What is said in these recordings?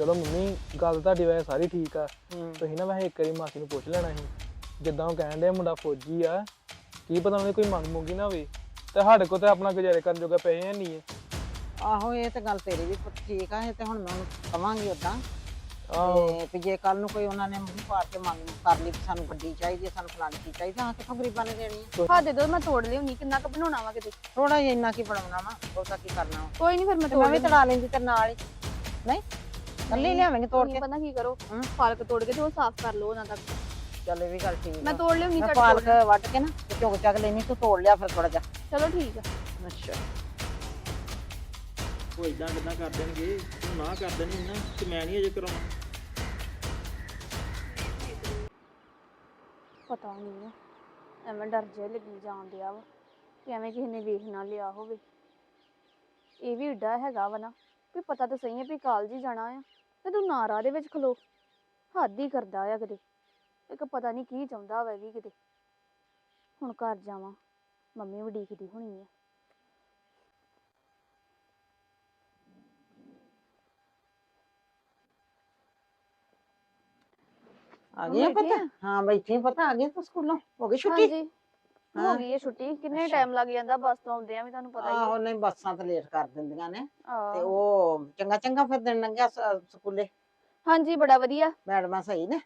ਚਲੋ ਮੰਮੀ ਗੱਲ ਤੁਹਾਡੀ ਵੈਸੇ ਸਾਰੀ ਠੀਕ ਆ। ਤੁਸੀਂ ਨਾ ਵੈਸੇ ਇੱਕ ਵਾਰੀ ਮਾਸੀ ਨੂੰ ਪੁੱਛ ਲੈਣਾ ਸੀ ਜਿੱਦਾਂ ਉਹ ਕਹਿਣ ਡਿਆ ਮੁੰਡਾ ਫੌਜੀ ਆ ਕੀ ਪਤਾ ਉਹਨੇ ਕੋਈ ਮੰਗ ਮੁੰਗੀ ਨਾ ਹੋਵੇ। ਤੇ ਸਾਡੇ ਕੋਲ ਤੇ ਆਪਣਾ ਗੁਜ਼ਾਰੇ ਕਰਨ ਜੋਗਾ ਪੈਸੇ ਹੈ ਨਹੀਂ ਆਹੋ ਇਹ ਤੇ ਗੱਲ ਤੇਰੀ ਵੀ ਪੁੱਤ ਠੀਕ ਆ ਇਹ ਤੇ ਹੁਣ ਮੈਂ ਉਹਨੂੰ ਕਵਾਂਗੀ ਉਦਾਂ ਆਹੋ। ਤੇ ਜੇ ਕੱਲ ਨੂੰ ਕੋਈ ਉਹਨਾਂ ਨੇ ਮੂੰਹ ਪਾੜ ਕੇ ਮੰਗ ਕਰ ਲਈ ਵੀ ਸਾਨੂੰ ਗੱਡੀ ਚਾਹੀਦੀ ਹੈ ਸਾਨੂੰ ਫਲਾਣੀ ਚੀਜ਼ ਚਾਹੀਦੀ ਹਾਂ ਕਿੱਥੋਂ ਗਰੀਬਾਂ ਨੇ ਦੇਣੀ ਹੈ ਹਾਂ ਦੇ ਦੋ ਮੈਂ ਤੋੜ ਲਿਆਉਣੀ ਕਿੰਨਾ ਕੁ ਬਣਾਉਣਾ ਵਾ ਕਿਤੇ? ਥੋੜਾ ਜਿਹਾ ਇੰਨਾ ਕੀ ਬਣਾਉਣਾ ਵਾ ਬਹੁਤਾ ਕੀ ਕਰਨਾ ਵਾ। ਕੋਈ ਨਹੀਂ ਫਿਰ ਮੈਂ ਤੇ ਤੋੜ ਮੈਂ ਵੀ ਲਿਆਉਂਦੀ। ਤੜਾ ਲੈਂਦੀ ਤੇ ਨਾਲ ਹੀ। ਨਹੀਂ? ਕੱਲੀ ਲਿਆਵਾਂਗੇ ਤੋੜ ਕੇ। ਪਤਾ ਕੀ ਕਰੋ? ਪਾਲਕ ਤੋੜ ਕੇ ਤੇ ਉਹ ਸਾਫ਼ ਕਰ ਲਓ ਉਹਨਾਂ ਤੱਕ। ਚੱਲ ਇਹ ਵੀ ਗੱਲ ਠੀਕ ਮੈਂ ਤੋੜ ਲਿਆਉਣੀ ਮੈਂ ਤੋੜ ਵੱਢ ਕੇ ਨਾ ਤੇ ਝੁਕ ਚੱਕ ਲੈਣੀ ਤੂੰ ਤੋੜ ਲਿਆ ਫਿਰ ਥੋੜਾ ਜਿਹਾ। ਚਲੋ ਠੀਕ ਆ। ਅੱਛਾ। ਉਹ ਇਦਾਂ ਕਿਦਾਂ ਕਰ ਦੇਣਗੇ? ਤੂੰ ਨਾ ਕਰ ਦੇਣੀ ਨਾ ਤੇ ਮੈਂ ਨਹੀਂ ਅਜੇ ਕਰਾਉਣਾ। ਪਤਾ ਨਹੀਂ ਐਵੇਂ ਡਰ ਜਿਹਾ ਲੱਗੀ ਜਾਣ ਡਿਆ ਵਾ ਕਿ ਐਵੇਂ ਕਿਸੇ ਨੇ ਵੇਖ ਨਾ ਲਿਆ ਹੋਵੇ। ਇਹ ਵੀ ਏਡਾ ਹੈਗਾ ਵਾ ਨਾ ਵੀ ਪਤਾ ਤਾਂ ਸਹੀ ਹੈ ਵੀ ਕਾਲਜ ਹੀ ਜਾਣਾ ਆ। ਤੇ ਤੂੰ ਨਾ ਰਾਹ ਦੇ ਵਿੱਚ ਖਲੋ। ਹੱਦ ਹੀ ਕਰਦਾ ਆ ਕਿਤੇ। ਇੱਕ ਪਤਾ ਨਹੀਂ ਕੀ ਚਾਹੁੰਦਾ ਵਾ ਇਹ ਵੀ ਕਿਤੇ। ਹੁਣ ਘਰ ਜਾਵਾਂ। ਮੰਮੀ ਵੀ ਡੀਕਦੀ ਹੋਣੀ ਆ। ਪਤਾ? ਹਾਂ ਬੈਠੀ ਆ ਪਤਾ। ਆ ਗਈ ਤੂੰ ਸਕੂਲੋਂ? ਹੋ ਗਈ ਛੁੱਟੀ? ਹਾਂਜੀ। ਹੋ ਹਾਂ। ਗਈ ਹੈ ਛੁੱਟੀ? ਕਿੰਨੇ ਅੱਛਾ। ਟਾਈਮ ਲੱਗ ਜਾਂਦਾ ਬੱਸ ਤੋਂ ਆਉਂਦੇ ਆ ਵੀ ਤੁਹਾਨੂੰ ਪਤਾ ਹੀ ਆਹੋ ਹੈ। ਨਹੀਂ ਬੱਸਾਂ ਤੇ ਲੇਟ ਕਰ ਦਿੰਦੀਆਂ ਨੇ। ਤੇ ਆਹ, ਉਹ ਚੰਗਾ ਚੰਗਾ ਫਿਰ ਦਿਨ ਲੰਘਿਆ ਸ- ਸਕੂਲੇ? ਹਾਂਜੀ ਬੜਾ ਵਧੀਆ। ਮੈਡਮਾਂ ਸਹੀ ਨੇ?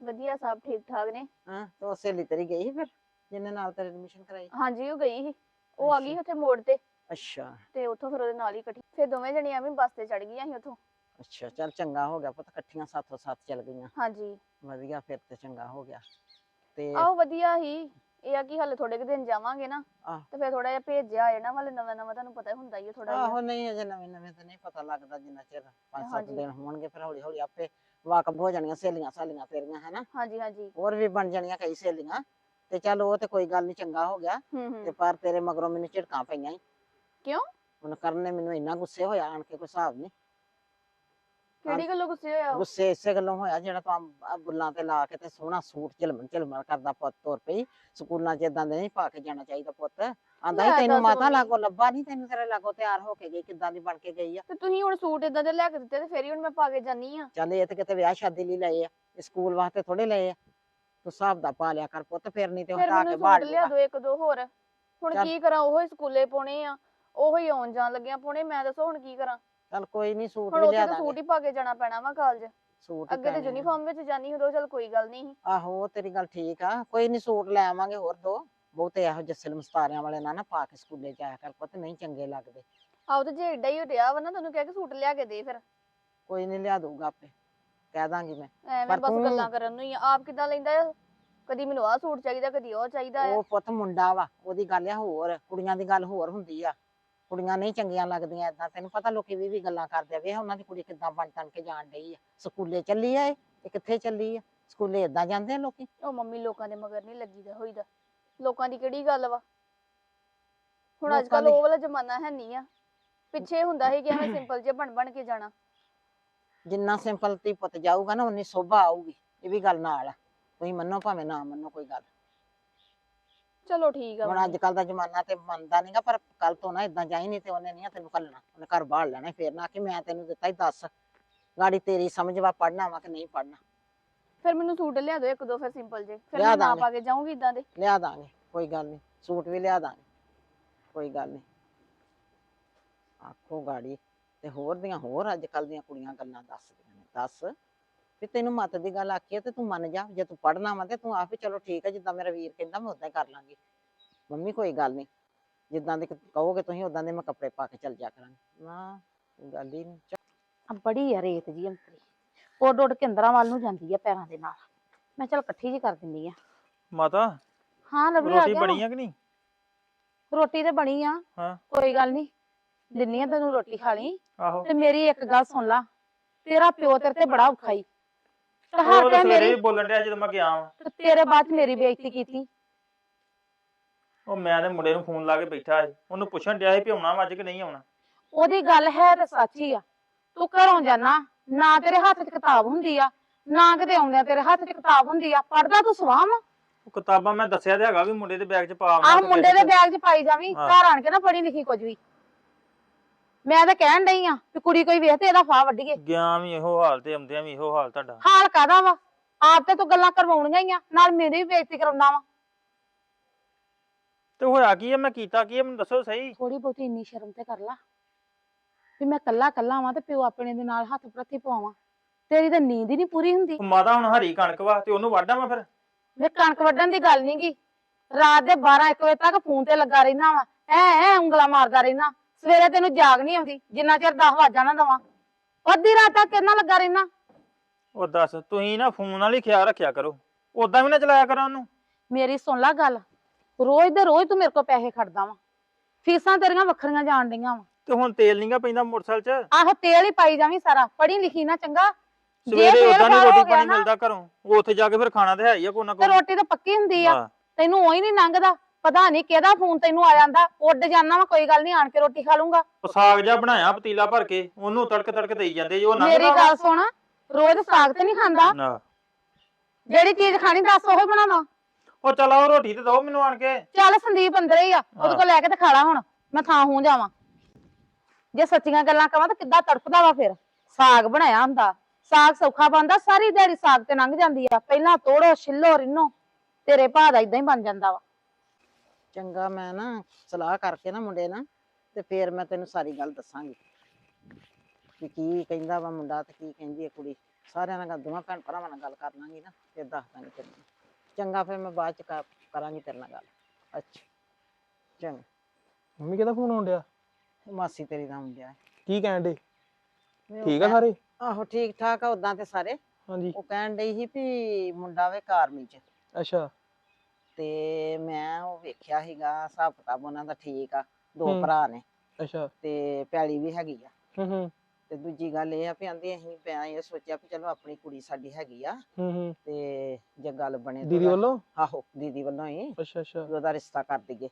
ਵਧੀਆ ਸਭ ਠੀਕ ਠਾਕ ਨੇ। ਹਾਂ ਤੇ ਉਹ ਸਹੇਲੀ ਤੇਰੀ ਗਈ ਸੀ ਫਿਰ ਜਿਹਨੇ ਨਾਲ ਤੇਰੀ ਐਡਮਿਸ਼ਨ ਕਰਾਈ? ਹਾਂਜੀ ਉਹ ਗਈ ਸੀ। ਉਹ ਆ ਗਈ ਅੱਛਾ। ਉੱਥੇ ਮੋੜ ਤੇ। ਅੱਛਾ। ਤੇ ਉੱਥੋਂ ਫਿਰ ਉਹਦੇ ਨਾਲ ਹੀ ਇਕੱਠੀ। ਫਿਰ ਦੋਵੇਂ ਜਣੀਆਂ ਵੀ ਬੱਸ ਤੇ ਚੜ ਗਈਆਂ ਸੀ ਉੱਥੋਂ। ਅੱਛਾ ਚੱਲ ਚੰਗਾ ਹੋ ਗਿਆ ਪੁੱਤ ਇਕੱਠੀਆਂ ਸਾਥੋਂ ਸਾਥ ਚੱਲ ਗਈਆਂ। ਹਾਂਜੀ। ਵਧੀਆ ਫਿਰ ਤੇ ਚੰਗਾ ਹੋ ਗਿਆ। ਤੇ ਆਹੋ ਵਧੀਆ ਹੀ ਇਹ ਆ ਕਿ ਹਾਲੇ ਥੋੜੇ ਕੁ ਦਿਨ ਜਾਵਾਂਗੇ ਨਾ ਆਹ। ਤੇ ਫਿਰ ਥੋੜਾ ਜਿਹਾ ਭੇਜਿਆ ਆ ਜਾਣਾ ਹਾਲੇ ਨਵਾਂ ਨਵਾਂ ਤੁਹਾਨੂੰ ਪਤਾ ਹੁੰਦਾ ਹੀ ਆ ਥੋੜਾ ਆਹੋ ਜਿਹਾ ਨਹੀਂ ਅਜੇ ਨਵੇਂ ਨਵੇਂ ਤੇ ਨਹੀਂ ਪਤਾ ਲੱਗਦਾ ਜਿੰਨਾ ਚਿਰ ਪੰਜ ਸੱਤ ਹਾਂਜੀ। ਦਿਨ ਹੋਣਗੇ ਫਿਰ ਹੌਲੀ ਹੌਲੀ ਆਪੇ ਵਾਕਬ ਹੋ ਜਾਣੀਆਂ ਸਹੇਲੀਆਂ ਸਾਲੀਆਂ ਤੇਰੀਆਂ ਹਨਾ? ਹਾਂਜੀ ਹਾਂਜੀ। ਹੋਰ ਵੀ ਬਣ ਜਾਣੀਆਂ ਕਈ ਸਹੇਲੀਆਂ ਤੇ ਚੱਲ ਉਹ ਤੇ ਕੋਈ ਗੱਲ ਨਹੀਂ ਚੰਗਾ ਹੋ ਗਿਆ। ਹੂੰ ਤੇ ਹੂੰ ਪਰ ਤੇਰੇ ਮਗਰੋਂ ਮੈਨੂੰ ਝਿੜਕਾਂ ਪਈਆਂ ਈ। ਕਿਉਂ? ਹੁਣ ਕਰਨ ਨੇ ਮੈਨੂੰ ਇੰਨਾ ਗੁੱਸੇ ਹੋਇਆ ਆਣ ਕੇ ਕੋਈ ਹਿਸਾਬ ਨਹੀਂ ਕਿਹੜੀ ਗੱਲੋਂ ਗੁੱਸੇ ਹੋਇਆ ਉਹ? ਗੁੱਸੇ ਇਸੇ ਗੱਲੋਂ ਹੋਇਆ ਜਿਹੜਾ ਤੂੰ ਆਹ- ਆਹ ਬੁੱਲਾਂ ਤੇ ਲਾ ਕੇ ਤੇ ਸੋਹਣਾ ਸੂਟ ਝਲਮਣ ਝਲਮਣ ਕਰਦਾ ਪੁੱਤ ਤੁਰ ਪਈ। ਸਕੂਲਾਂ 'ਚ ਇਦਾਂ ਦੇ ਨਹੀਂ ਪਾ ਕੇ ਜਾਣਾ ਚਾਹੀਦਾ ਪੁੱਤ। ਆਂਦਾ ਲੈ ਹੀ ਤੈਨੂੰ ਦੱਸ ਮਾਤਾ। ਲਾਗੋ ਲੱਭਾ ਨਹੀਂ ਤੈਨੂੰ ਤੇਰੇ ਲਾਗੋ ਤਿਆਰ ਹੋ ਕੇ ਗਈ ਕਿੱਦਾਂ ਦੀ ਬਣ ਕੇ ਗਈ ਆ। ਤੇ ਤੁਸੀਂ ਹੁਣ ਸੂਟ ਇਦਾਂ ਦੇ ਲੈ ਕੇ ਦਿੱਤੇ ਤੇ ਫੇਰ ਹੀ ਹੁਣ ਮੈਂ ਪਾ ਕੇ ਜਾਨੀ ਆ। ਚੱਲ ਇਹ ਤੇ ਕਿਤੇ ਵਿਆਹ ਸ਼ਾਦੀ ਲਈ ਲਏ ਆ ਇਹ ਸਕੂਲ ਵਾਸਤੇ ਥੋੜੇ ਲਏ ਆ। ਤੂੰ ਹਿਸਾਬ ਦਾ ਪਾ ਲਿਆ ਕਰ ਪੁੱਤ ਫਿਰ ਨਹੀਂ ਤੇ ਫਿਰ ਹਟਾ ਕੇ ਮੈਨੂੰ ਬਾੜ ਸੂਟ ਲਿਆ ਦਿਓ ਇੱਕ ਦੋ ਹੋਰ। ਹੁਣ ਚੱਲ। ਕੀ ਕਰਾਂ ਉਹੋ ਹੀ ਸਕੂਲੇ ਪਾਉਣੇ ਆ ਉਹੋ ਹੀ ਆਉਣ ਜਾਣ ਲੱਗਿਆ ਪਾਉਣੇ ਮੈਂ ਦੱਸੋ ਹੁਣ ਕੀ ਕਰਾਂ। ਚੱਲ ਕੋਈ ਨਹੀਂ ਸੂਟ ਹੁਣ ਵੀ ਉੱਥੇ ਲਿਆ ਤਾਂ ਸੂਟ ਦਾਂਗੇ। ਹੀ ਪਾ ਕੇ ਜਾਣਾ ਪੈਣਾ ਵਾ ਕਾਲਜ ਸੂਟ ਹੀ ਅੱਗੇ ਤੇ ਪੈਣੇ ਆ। ਯੂਨੀਫਾਰਮ ਵਿੱਚ ਜਾਨੀ ਉਦੋਂ ਚਲ ਕੋਈ ਗੱਲ ਨਹੀਂ ਆਹੋ ਉਹ ਤੇਰੀ ਗੱਲ ਠੀਕ ਆ। ਕੋਈ ਨਹੀਂ ਸੂਟ ਲੈ ਆਵਾਂਗੇ ਹੋਰ ਦੋ। ਬਹੁਤੇ ਇਹੋ ਜਿਹੇ ਸਿਲਮ ਸਤਾਰਿਆਂ ਵਾਲੇ ਨਾ ਨਾ ਪਾ ਕੇ ਸਕੂਲੇ ਜਾਇਆ ਕਰ ਪੁੱਤ ਨਹੀਂ ਚੰਗੇ ਲੱਗਦੇ। ਆਓ ਤੇ ਜੇ ਏਡਾ ਹੀ ਰਿਹਾ ਵਾ ਨਾ ਤੈਨੂੰ ਕਹਿ ਕੇ ਸੂਟ ਲਿਆ ਕੇ ਦੇ ਫਿਰ। ਕੋਈ ਨਹੀਂ ਲਿਆ ਦਊਗਾ ਆਪੇ ਕਹਿ ਦਾਂਗੀ ਮੈਂ। ਐਵੇਂ ਪਰ ਬਸ ਤੂੰ- ਗੱਲਾਂ ਕਰਨ ਨੂੰ ਹੀ ਆ। ਆਪ ਕਿੱਦਾਂ ਲੈਂਦਾ ਆ? ਕਦੀ ਮੈਨੂੰ ਆਹ ਸੂਟ ਚਾਹੀਦਾ ਕਦੀ ਉਹ ਚਾਹੀਦਾ ਆ। ਉਹ ਪੁੱਤ ਮੁੰਡਾ ਵਾ ਉਹਦੀ ਗੱਲ ਆ ਹੋਰ ਕੁੜੀਆਂ ਦੀ ਗੱਲ ਹੋਰ ਹੁੰਦੀ ਆ। ਕੁੜੀਆਂ ਨਹੀਂ ਚੰਗੀਆਂ ਲੱਗਦੀਆਂ ਏਦਾਂ ਤੈਨੂੰ ਪਤਾ ਲੋਕੀ ਵੀ ਵੀ ਗੱਲਾਂ ਕਰਦੇ ਆ ਵੇ ਉਹਨਾਂ ਦੀ ਕੁੜੀ ਕਿੱਦਾਂ ਬਣ ਤਣ ਕੇ ਜਾਣ ਡਈ ਆ। ਸਕੂਲੇ ਚੱਲੀ ਆ ਇਹ ਇਹ ਕਿੱਥੇ ਚੱਲੀ ਆ? ਸਕੂਲੇ ਏਦਾਂ ਜਾਂਦੇ ਆ ਲੋਕੀ? ਉਹ ਮੰਮੀ ਲੋਕਾਂ ਦੇ ਮਗਰ ਨਹੀਂ ਲੱਗੀਦਾ ਹੋਈਦਾ। ਲੋਕਾਂ ਦੀ ਕਿਹੜੀ ਗੱਲ ਵਾ? ਹੁਣ ਅੱਜ ਕੱਲ ਉਹ ਵਾਲਾ ਜ਼ਮਾਨਾ ਹੈ ਨਹੀਂ ਆ। ਪਿੱਛੇ ਹੁੰਦਾ ਸੀ ਕਿ ਐਵੇਂ ਸਿੰਪਲ ਜੇ ਬਣ ਬਣ ਕੇ ਜਾਣਾ। ਜਿੰਨਾ ਸਿੰਪਲ ਤੀ ਪੁੱਤ ਜਾਊਗਾ ਨਾ ਉਨੀ ਸੋਭਾ ਆਊਗੀ। ਇਹ ਵੀ ਗੱਲ ਨਾਲ ਆ। ਤੁਸੀਂ ਮੰਨੋ ਭਾਵੇਂ ਨਾ ਮੰਨੋ ਕੋਈ ਗੱਲ। ਚਲੋ ਠੀਕ ਆ ਹੁਣ। ਅੱਜ ਕੱਲ ਦਾ ਜ਼ਮਾਨਾ ਤੇ ਮੰਨਦਾ ਨਹੀਂਗਾ ਪਰ ਕੱਲ ਤੋਂ ਨਾ ਇਦਾਂ ਜਾਈ ਨਹੀਂ ਤੇ ਉਹਨੇ ਨਹੀਂ ਤੈਨੂੰ ਘੱਲਣਾ ਉਹਨੇ ਘਰ ਬਾਹਰ ਲੈਣਾ ਫੇਰ ਨਾ ਕਿ ਮੈਂ ਤੈਨੂੰ ਦਿੱਤਾ ਹੀ ਦੱਸ। ਗਾੜੀ ਤੇਰੀ ਸਮਝ ਵਾ ਪੜਨਾ ਵਾ ਕਿ ਨਹੀਂ ਪੜਨਾ ਫਿਰ ਮੈਨੂੰ ਸੂਟ ਲਿਆ ਦਿਓ ਇੱਕ ਦੋ ਫਿਰ ਸਿੰਪਲ ਜੇ ਫਿਰ ਲਿਆ ਮੈਂ ਨਾ ਦਾਂਗੇ। ਪਾ ਕੇ ਜਾਊਂਗੀ ਇਦਾਂ ਦੇ। ਲਿਆ ਦਾਂਗੇ ਕੋਈ ਗੱਲ ਨਹੀਂ ਸੂਟ ਵੀ ਲਿਆ ਦਾਂਗੇ ਕੋਈ ਗੱਲ ਨਹੀਂ ਆਖੋ ਗਾੜੀ ਤੇ ਹੋਰ ਦੀਆਂ ਹੋਰ ਅੱਜ ਕੱਲ ਦੀਆਂ ਕੁੜੀਆਂ ਗੱਲਾਂ ਦੱਸਦੀਆਂ ਨੇ ਦੱਸ। ਵੀ ਤੈਨੂੰ ਮਤ ਦੀ ਗੱਲ ਆਖੀ ਹੈ ਤੇ ਤੂੰ ਮੰਨ ਜਾ ਜੇ ਤੂੰ ਪੜਨਾ ਵਾ ਤੇ ਤੂੰ ਆਪ ਹੀ ਚਲੋ ਠੀਕ ਹੈ ਜਿੱਦਾਂ ਮੇਰਾ ਵੀਰ ਕਹਿੰਦਾ ਮੈਂ ਉਦਾਂ ਹੀ ਕਰ ਲਾਂਗੀ। ਮੰਮੀ ਕੋਈ ਗੱਲ ਨਹੀਂ ਜਿੱਦਾਂ ਦੇ ਕਹੋਗੇ ਤੁਸੀਂ ਉਦਾਂ ਦੇ ਮੈਂ ਕੱਪੜੇ ਪਾ ਕੇ ਚੱਲ ਜਾ ਕਰਾਂਗੀ। ਨਾ ਕੋਈ ਗੱਲ ਹੀ ਨਹੀਂ ਆ ਬੜੀ ਆ ਰੇਤ ਜੀ ਅੰਤਰੀ। ਉੱਡ ਉੱਡ ਕੇ ਅੰਦਰਾਂ ਵੱਲ ਨੂੰ ਜਾਂਦੀ ਆ ਪੈਰਾਂ ਦੇ ਨਾਲ। ਮੈਂ ਚਲ ਇਕੱਠੀ ਜੀ ਕਰ ਦਿੰਦੀ ਆ। ਮਾਤਾ ਹਾਂ ਲਵਲੀ ਆ ਰੋਟੀ ਗਿਆ ਬਣੀ। ਆ ਕਿ ਨਹੀਂ? ਰੋਟੀ ਤੇ ਬਣੀ ਆ। ਹਾਂ। ਕੋਈ ਗੱਲ ਨਹੀਂ ਦਿੰਨੀ ਆ ਤੈਨੂੰ ਰੋਟੀ ਖਾ ਲਈ। ਆਹੋ। ਤੇ ਮੇਰੀ ਇੱਕ ਗੱਲ ਸੁਣ ਲਾ। ਤੇਰਾ ਪਿਓ ਤੇਰੇ ਤੇ ਬੜਾ ਔਖਾ ਈ। ਉਹ ਕਹਾ ਤਾਂ ਕੇ ਸਵੇਰੇ ਮੇਰੀ ਵੀ ਬੋਲਣ ਡਿਆ ਜਦੋਂ ਮੈਂ ਗਿਆ ਵਾਂ। ਤੇ ਤੇਰੇ ਬਾਅਦ 'ਚ ਮੇਰੀ ਬੇਇੱਜ਼ਤੀ ਕੀਤੀ। ਉਹ ਮੈਂ ਤੇ ਮੁੰਡੇ ਨੂੰ ਫੋਨ ਲਾ ਕੇ ਬੈਠਾ ਸੀ। ਉਹਨੂੰ ਪੁੱਛਣ ਡਿਆ ਸੀ ਵੀ ਆਉਣਾ ਵਾ ਅੱਜ ਕਿ ਨਹੀਂ ਆਉਣਾ। ਉਹਦੀ ਗੱਲ ਹੈ ਤੇ ਸੱਚੀ ਆ। ਤੂੰ ਘਰੋਂ ਜਾਣਾ ਨਾ ਤੇਰੇ ਹੱਥ 'ਚ ਕਿਤਾਬ ਹੁੰਦੀ ਆ ਨਾ ਕਿਤੇ ਆਉਂਦਿਆਂ ਤੇਰੇ ਹੱਥ 'ਚ ਕਿਤਾਬ ਹੁੰਦੀ ਆ। ਪੜਦਾ ਤੂੰ ਉਹ ਕਿਤਾਬਾਂ ਮੈਂ ਦੱਸਿਆ ਤੇ ਹੈਗਾ ਵੀ ਮੁੰਡੇ ਦੇ ਬੈਗ 'ਚ ਪਾ ਆਉਣਾ ਆਹ ਤੇ ਮੁੰਡੇ ਦੇ ਬੈਗ 'ਚ ਪਾਈ ਜਾਵੀਂ ਹਾਂ। ਘਰ ਆਣ ਕੇ ਨਾ ਪੜੀ ਲਿਖੀ ਕੁਝ ਵੀ। ਮੈਂ ਤਾਂ ਕਹਿਣ ਡਈ ਆ ਵੀ ਕੁੜੀ ਕੋਈ ਵੇਖ ਤੇ ਇਹਦਾ ਫਾਹ ਵੱਢੀਏ। ਗਿਆ ਵੀ ਇਹੋ ਹਾਲ ਤੇ ਆਉਂਦਿਆਂ ਵੀ ਇਹੋ ਹਾਲ ਤੁਹਾਡਾ। ਹਾਲ ਕਾਦਾ ਵਾ? ਆਪ ਤੇ ਤੂੰ ਗੱਲਾਂ ਕਰਵਾਉਣੀਆਂ ਹੀ ਆ ਨਾਲ ਮੇਰੀ ਵੀ ਬੇਇੱਜ਼ਤੀ ਕਰਾਉਣਾ ਵਾ। ਤੇ ਹੋਇਆ ਕੀ ਹੈ ਮੈਂ ਕੀਤਾ ਕੀ ਹੈ ਮੈਨੂੰ ਦੱਸੋ ਸਹੀ। ਥੋੜੀ ਬਹੁਤੀ ਇੰਨੀ ਸ਼ਰਮ ਤੇ ਕਰ ਲਾ। ਵੀ ਮੈਂ ਕੱਲਾ ਕੱਲਾ ਵਾਂ ਤੇ ਪਿਓ ਆਪਣੇ ਦੇ ਨਾਲ ਹੱਥ ਪ੍ਰਤੀ ਪਵਾਵਾਂ। ਤੇਰੀ ਤਾਂ ਨੀਂਦ ਹੀ ਨਹੀਂ ਪੂਰੀ ਹੁੰਦੀ। ਮਾਤਾ ਹੁਣ ਹਰੀ ਕਣਕ ਵਾ ਤੇ ਉਹਨੂੰ ਵਾਢਾਂ ਵਾ ਫਿਰ। ਵੇ ਕਣਕ ਵੱਢਣ ਦੀ ਗੱਲ ਨੀ ਗੀ। ਰਾਤ ਦੇ 12 1 ਵਜੇ ਤੱਕ ਫੋਨ ਤੇ ਲੱਗਾ ਰਹਿਣਾ ਵਾ। ਐ ਐ ਉਂਗਲਾ ਮਾਰਦਾ ਰਹਿਣਾ। ਸਵੇਰੇ ਤੈਨੂੰ ਜਾਗ ਨਹੀਂ ਆਉਂਦੀ ਜਿੰਨਾ ਚਿਰ 10 ਵਾਜਾਂ ਨਾ ਦਵਾਂ। ਅੱਧੀ ਰਾਤ ਤੱਕ ਕਿੰਨਾ ਲੱਗਾ ਰਹਿਣਾ? ਉਹ ਦੱਸ ਤੁਸੀਂ ਨਾ ਫੋਨ ਨਾਲ ਹੀ ਖਿਆਲ ਰੱਖਿਆ ਕਰੋ। ਉਦਾਂ ਵੀ ਨਾ ਚਲਾਇਆ ਕਰੋ ਉਹਨੂੰ। ਮੇਰੀ ਸੁਣ ਲੈ ਗੱਲ ਰੋਜ਼ ਦੇ ਰੋਜ਼ ਤੂੰ ਮੇਰੇ ਕੋਲ ਪੈਸੇ ਖੜਦਾ ਵਾ। ਫੀਸਾਂ ਤੇਰੀਆਂ ਵੱਖਰੀਆਂ ਜਾਣ ਡੀਆਂ ਵਾ। ਤੇ ਹੁਣ ਤੇਲ ਨਹੀਂਗਾ ਪੈਂਦਾ ਮੋਟਰਸਾਈਕਲ 'ਚ? ਆਹੋ ਤੇਲ ਹੀ ਪਾਈ ਜਾਵੀਂ ਸਾਰਾ ਪੜੀ ਲਿਖੀ ਨਾ ਚੰਗਾ। ਜੇ ਸਵੇਰੇ ਫੇਰ ਉਦਾਂ ਨਹੀਂ ਹੋ ਰੋਟੀ ਗਿਆ ਪਾਣੀ ਨਾ, ਮਿਲਦਾ ਘਰੋਂ। ਉੱਥੇ ਜਾ ਕੇ ਫਿਰ ਖਾਣਾ ਤੇ ਹੈ ਹੀ ਆ ਕੋਈ ਨਾ ਤੇ ਕੋਈ। ਰੋਟੀ ਤਾਂ ਪੱਕੀ ਹੁੰਦੀ ਆ। ਹਾਂ। ਤੈਨੂੰ ਉਹੀ ਨਹੀਂ ਲੰਘਦਾ। ਪਤਾ ਨਹੀਂ ਕਿਹਦਾ ਫੋਨ ਤੈਨੂੰ ਆ ਜਾਂਦਾ ਉੱਡ ਜਾਣਾ ਵਾ ਕੋਈ ਗੱਲ ਨਹੀਂ ਆਣ ਕੇ ਰੋਟੀ ਖਾ ਲੂੰਗਾ ਉਹ ਸਾਗ ਜਿਹਾ ਬਣਾਇਆ ਪਤੀਲਾ ਭਰ ਕੇ ਉਹਨੂੰ ਤੜਕ ਤੜਕ ਦੇਈ ਜਾਂਦੇ ਜੋ ਮੇਰੀ ਲੰਘਦਾ ਗੱਲ ਸੁਣ ਰੋਜ਼ ਸਾਗ ਤੇ ਨਹੀਂ ਖਾਂਦਾ। ਨਾ। ਜਿਹੜੀ ਚੀਜ਼ ਖਾਣੀ ਦੱਸ ਉਹ ਬਣਾਵਾ। ਉਹ ਚਲ ਆਓ ਰੋਟੀ ਤੇ ਦੋ ਮੈਨੂੰ ਆਣ ਕੇ। ਚੱਲ ਸੰਦੀਪ ਅੰਦਰ ਹੀ ਆ ਉਹਦੇ। ਕੋਲ ਲੈ ਕੇ ਤੇ ਖਾ ਲਾ ਹੁਣ ਮੈਂ ਥਾਂ ਹੂੰ ਜਾਵਾਂ। ਜੇ ਸੱਚੀਆਂ ਗੱਲਾਂ ਕਵਾਂ ਤਾਂ ਕਿੱਦਾਂ ਤੜਫਦਾ ਵਾ ਫਿਰ। ਸਾਗ ਬਣਾਇਆ ਹੁੰਦਾ ਸਾਗ ਸੌਖਾ ਬਣਦਾ ਸਾਰੀ ਦਿਹਾੜੀ ਸਾਗ ਤੇ ਲੰਘ ਜਾਂਦੀ ਆ। ਪਹਿਲਾਂ ਤੋੜੋ ਛਿੱਲੋ ਰਿੰਨੋ ਤੇਰੇ ਭਾ ਦਾ ਇਦਾਂ ਹੀ ਬਣ ਜਾਂਦਾ ਵਾ। ਚੰਗਾ ਮੈਂ ਨਾ ਸਲਾਹ ਕਰਕੇ ਨਾ ਮੁੰਡੇ ਨਾਲ ਤੇ ਫੇਰ ਮੈਂ ਤੈਨੂੰ ਸਾਰੀ ਗੱਲ ਦੱਸਾਂਗੀ। ਕਿ ਕੀ ਕਹਿੰਦਾ ਵਾ ਮੁੰਡਾ ਤੇ ਕੀ ਕਹਿੰਦੀ ਹੈ ਕੁੜੀ। ਸਾਰਿਆਂ ਨਾਲ ਗੱਲ ਦੋਵਾਂ ਭੈਣ ਭਰਾਵਾਂ ਨਾਲ ਗੱਲ ਕਰ ਲਾਂਗੀ ਨਾ ਫਿਰ ਦੱਸ ਦਾਂਗੀ ਤੈਨੂੰ ਚੰਗਾ ਫਿਰ ਮੈਂ ਬਾਅਦ ਚ ਕਰ- ਕਰਾਂਗੀ ਤੇਰੇ ਨਾਲ ਗੱਲ। ਅੱਛਾ। ਚੰਗਾ। ਮੰਮੀ ਕਿਹਦਾ ਫੋਨ ਆਉਣ ਡਿਆ? ਮਾਸੀ ਤੇਰੀ ਦਾ ਹੈ ਕੀ ਕਹਿਣ ਡੇ ਠੀਕ ਆ ਸਾਰੇ? ਆਹੋ ਠੀਕ ਠਾਕ ਆ ਉਦਾਂ ਤੇ ਸਾਰੇ। ਹਾਂਜੀ। ਉਹ ਕਹਿਣ ਡਈ ਸੀ ਵੀ ਮੁੰਡਾ ਵੇ ਕਾਰਮੀ ਚ। ਅੱਛਾ। ਤੇ ਮੈਂ ਉਹ ਵੇਖਿਆ ਸੀਗਾ ਹਿਸਾਬ ਕਿਤਾਬ ਉਹਨਾਂ ਦਾ ਠੀਕ ਆ ਦੋ ਹੂੰ। ਭਰਾ ਨੇ। ਅੱਛਾ। ਤੇ ਪੈਲੀ ਵੀ ਹੈਗੀ ਆ। ਹੂੰ ਹੂੰ। ਤੇ ਦੂਜੀ ਗੱਲ ਇਹ ਆ ਵੀ ਆਂਦੀ ਅਸੀਂ ਮੈਂ ਇਹ ਸੋਚਿਆ ਵੀ ਚਲੋ ਆਪਣੀ ਕੁੜੀ ਸਾਡੀ ਹੈਗੀ ਆ। ਹੂੰ ਹੂੰ। ਤੇ ਜੇ ਗੱਲ ਬਣੇ ਤਾਂ ਦੀਦੀ ਉਹਦਾ- ਵੱਲੋਂ? ਆਹੋ ਦੀਦੀ ਵੱਲੋਂ ਹੀ। ਅੱਛਾ ਅੱਛਾ। ਵੀ ਉਹਦਾ ਰਿਸ਼ਤਾ ਕਰ ਦਈਏ।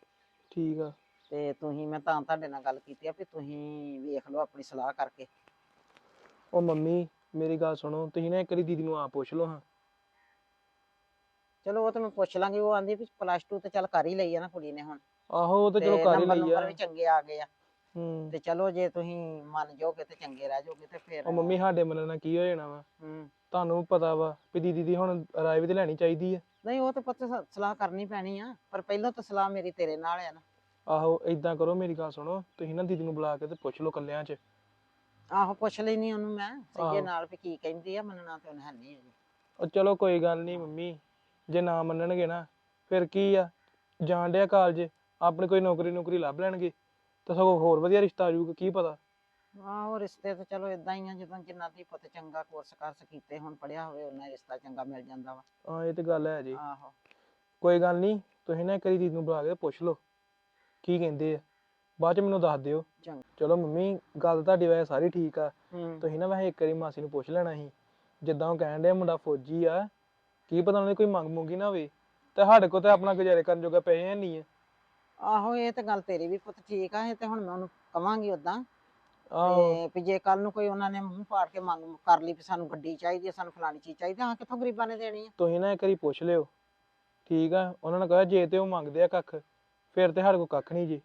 ਠੀਕ ਆ। ਤੇ ਤੁਸੀਂ ਮੈਂ ਤਾਂ ਤੁਹਾਡੇ ਨਾਲ ਗੱਲ ਕੀਤੀ ਆ ਵੀ ਤੁਸੀਂ ਵੇਖ ਲਓ ਆਪਣੀ ਸਲਾਹ ਕਰਕੇ। ਉਹ ਮੰਮੀ ਮੇਰੀ ਗੱਲ ਸੁਣੋ ਤੁਸੀਂ ਨਾ ਇੱਕ ਵਾਰੀ ਦੀਦੀ ਨੂੰ ਆ ਪੁੱਛ ਲਓ ਹਾਂ। ਚਲੋ ਉਹ ਤਾਂ ਮੈਂ ਪੁੱਛ ਲਾਂਗੀ ਉਹ ਆਂਦੀ ਵੀ ਪਲੱਸ 2 ਤੇ ਚੱਲ ਕਰ ਹੀ ਲਈ ਆ ਨਾ ਕੁੜੀ ਨੇ ਹੁਣ। ਆਹੋ ਉਹ ਤਾਂ ਚਲੋ ਕਰ ਹੀ ਲਈ ਨੰਬਰ ਆ ਵੀ ਚੰਗੇ ਆ ਗਏ ਆ। ਹੂੰ। ਤੇ ਚਲੋ ਜੇ ਤੁਸੀਂ ਮੰਨ ਜਾਓਗੇ ਤੇ ਚੰਗੇ ਰਹਿ ਜਾਓਗੇ ਤੇ ਫਿਰ ਉਹ ਮੰਮੀ ਸਾਡੇ ਮਨ ਨਾਲ ਕੀ ਹੋ ਜਾਣਾ ਵਾ? ਹੂੰ। ਤੁਹਾਨੂੰ ਪਤਾ ਵਾ ਵੀ ਦੀਦੀ ਦੀ ਹੁਣ ਰਾਏ ਵੀ ਤੇ ਲੈਣੀ ਚਾਹੀਦੀ ਆ। ਨਹੀਂ ਉਹ ਤਾਂ ਪੁੱਤ ਸ- ਸਲਾਹ ਕਰਨੀ ਪੈਣੀ ਆ ਪਰ ਪਹਿਲਾਂ ਤਾਂ ਸਲਾਹ ਮੇਰੀ ਤੇਰੇ ਨਾਲ ਆ ਨਾ। ਆਹੋ ਏਦਾਂ ਕਰੋ ਮੇਰੀ ਗੱਲ ਸੁਣੋ ਤੁਸੀਂ ਨਾ ਦੀਦੀ ਨੂੰ ਬੁਲਾ ਕੇ ਤੇ ਪੁੱਛ ਲਓ ਕੱਲਿਆਂ 'ਚ। ਆਹੋ ਪੁੱਛ ਲੈਣੀ ਉਹਨੂੰ ਮੈਂ ਆਹੋ। ਨਾਲ ਵੀ ਕੀ ਕਹਿੰਦੀ ਆ ਮੰਨਣਾ ਤੇ ਉਹਨੇ ਹੈ ਨਹੀਂ ਉਹ ਚਲੋ ਕੋਈ ਗੱਲ ਨਹੀਂ ਮੰਮੀ ਜੇ ਨਾ ਮੰਨਣਗੇ ਨਾ ਫਿਰ ਕੀ ਆ? ਜਾਣ ਡਿਆ ਕਾਲਜ ਆਪਣੀ ਕੋਈ ਨੌਕਰੀ ਨੌਕਰੀ ਲੱਭ ਲੈਣਗੇ। ਤਾਂ ਸਗੋਂ ਹੋਰ ਵਧੀਆ ਰਿਸ਼ਤਾ ਆ ਜਾਊਗਾ ਕੀ ਪਤਾ? ਆਹੋ ਰਿਸ਼ਤੇ ਤਾਂ ਚਲੋ ਇਦਾਂ ਹੀ ਆ ਜਦੋਂ ਜਿੰਨਾ ਦੀ ਪੁੱਤ ਚੰਗਾ ਕੋਰਸ ਕਰਸ ਕੀਤੇ ਹੁਣ ਪੜਿਆ ਹੋਵੇ ਉਹਨਾਂ ਰਿਸ਼ਤਾ ਚੰਗਾ ਮਿਲ ਜਾਂਦਾ ਵਾ। ਹਾਂ ਇਹ ਤੇ ਗੱਲ ਹੈ ਜੀ। ਆਹੋ। ਕੋਈ ਗੱਲ ਨਹੀਂ ਤੁਸੀਂ ਨਾ ਇੱਕ ਵਾਰੀ ਦੀਦੀ ਨੂੰ ਬੁਲਾ ਕੇ ਪੁੱਛ ਲਓ ਕੀ ਕਹਿੰਦੇ ਆ। ਬਾਅਦ ਚ ਮੈਨੂੰ ਦੱਸ ਦਿਓ। ਚੰਗਾ। ਚਲੋ ਮੰਮੀ ਗੱਲ ਤੁਹਾਡੀ ਵੈਸੇ ਸਾਰੀ ਠੀਕ ਆ। ਹੂੰ। ਤੁਸੀਂ ਨਾ ਵੈਸੇ ਇੱਕ ਵਾਰੀ ਮਾਸੀ ਨੂੰ ਪੁੱਛ ਲੈਣਾ ਸੀ। ਜਿੱਦਾਂ ਉਹ ਕਹਿਣ ਡਿਆ ਮੁੰਡਾ ਫੌਜੀ ਆ ਕੀ ਪਤਾ ਉਹਨੇ ਕੋਈ ਮੰਗ ਮੁੰਗੀ ਨਾ ਹੋਵੇ। ਤੇ ਸਾਡੇ ਕੋਲ ਤੇ ਆਪਣਾ ਗੁਜ਼ਾਰੇ ਕਰਨ ਜੋਗਾ ਪੈਸੇ ਹੈ ਨਹੀਂ ਆ ਆਹੋ ਇਹ ਤਾਂ ਗੱਲ ਤੇਰੀ ਵੀ ਪੁੱਤ ਠੀਕ ਆ ਇਹ ਤੇ ਹੁਣ ਮੈਂ ਉਹਨੂੰ ਕਵਾਂਗੀ ਉਦਾਂ ਆਹੋ। ਤੇ ਵੀ ਜੇ ਕੱਲ ਨੂੰ ਕੋਈ ਉਹਨਾਂ ਨੇ ਮੂੰਹ ਪਾੜ ਕੇ ਮੰਗ ਕਰ ਲਈ ਵੀ ਸਾਨੂੰ ਗੱਡੀ ਚਾਹੀਦੀ ਹੈ ਸਾਨੂੰ ਫਲਾਣੀ ਚੀਜ਼ ਚਾਹੀਦੀ ਹਾਂ ਕਿੱਥੋਂ ਗਰੀਬਾਂ ਨੇ ਦੇਣੀ ਆ? ਤੁਸੀਂ ਨਾ ਇੱਕ ਵਾਰੀ ਪੁੱਛ ਲਿਓ। ਠੀਕ ਆ ਉਹਨਾਂ ਨੇ ਕਿਹਾ ਜੇ ਤੇ ਉਹ ਮੰਗਦੇ ਆ ਕੱਖ ਫਿਰ ਤੇ ਸਾਡੇ ਕੋਲ ਕੱਖ ਨਹੀਂ ਜੀ।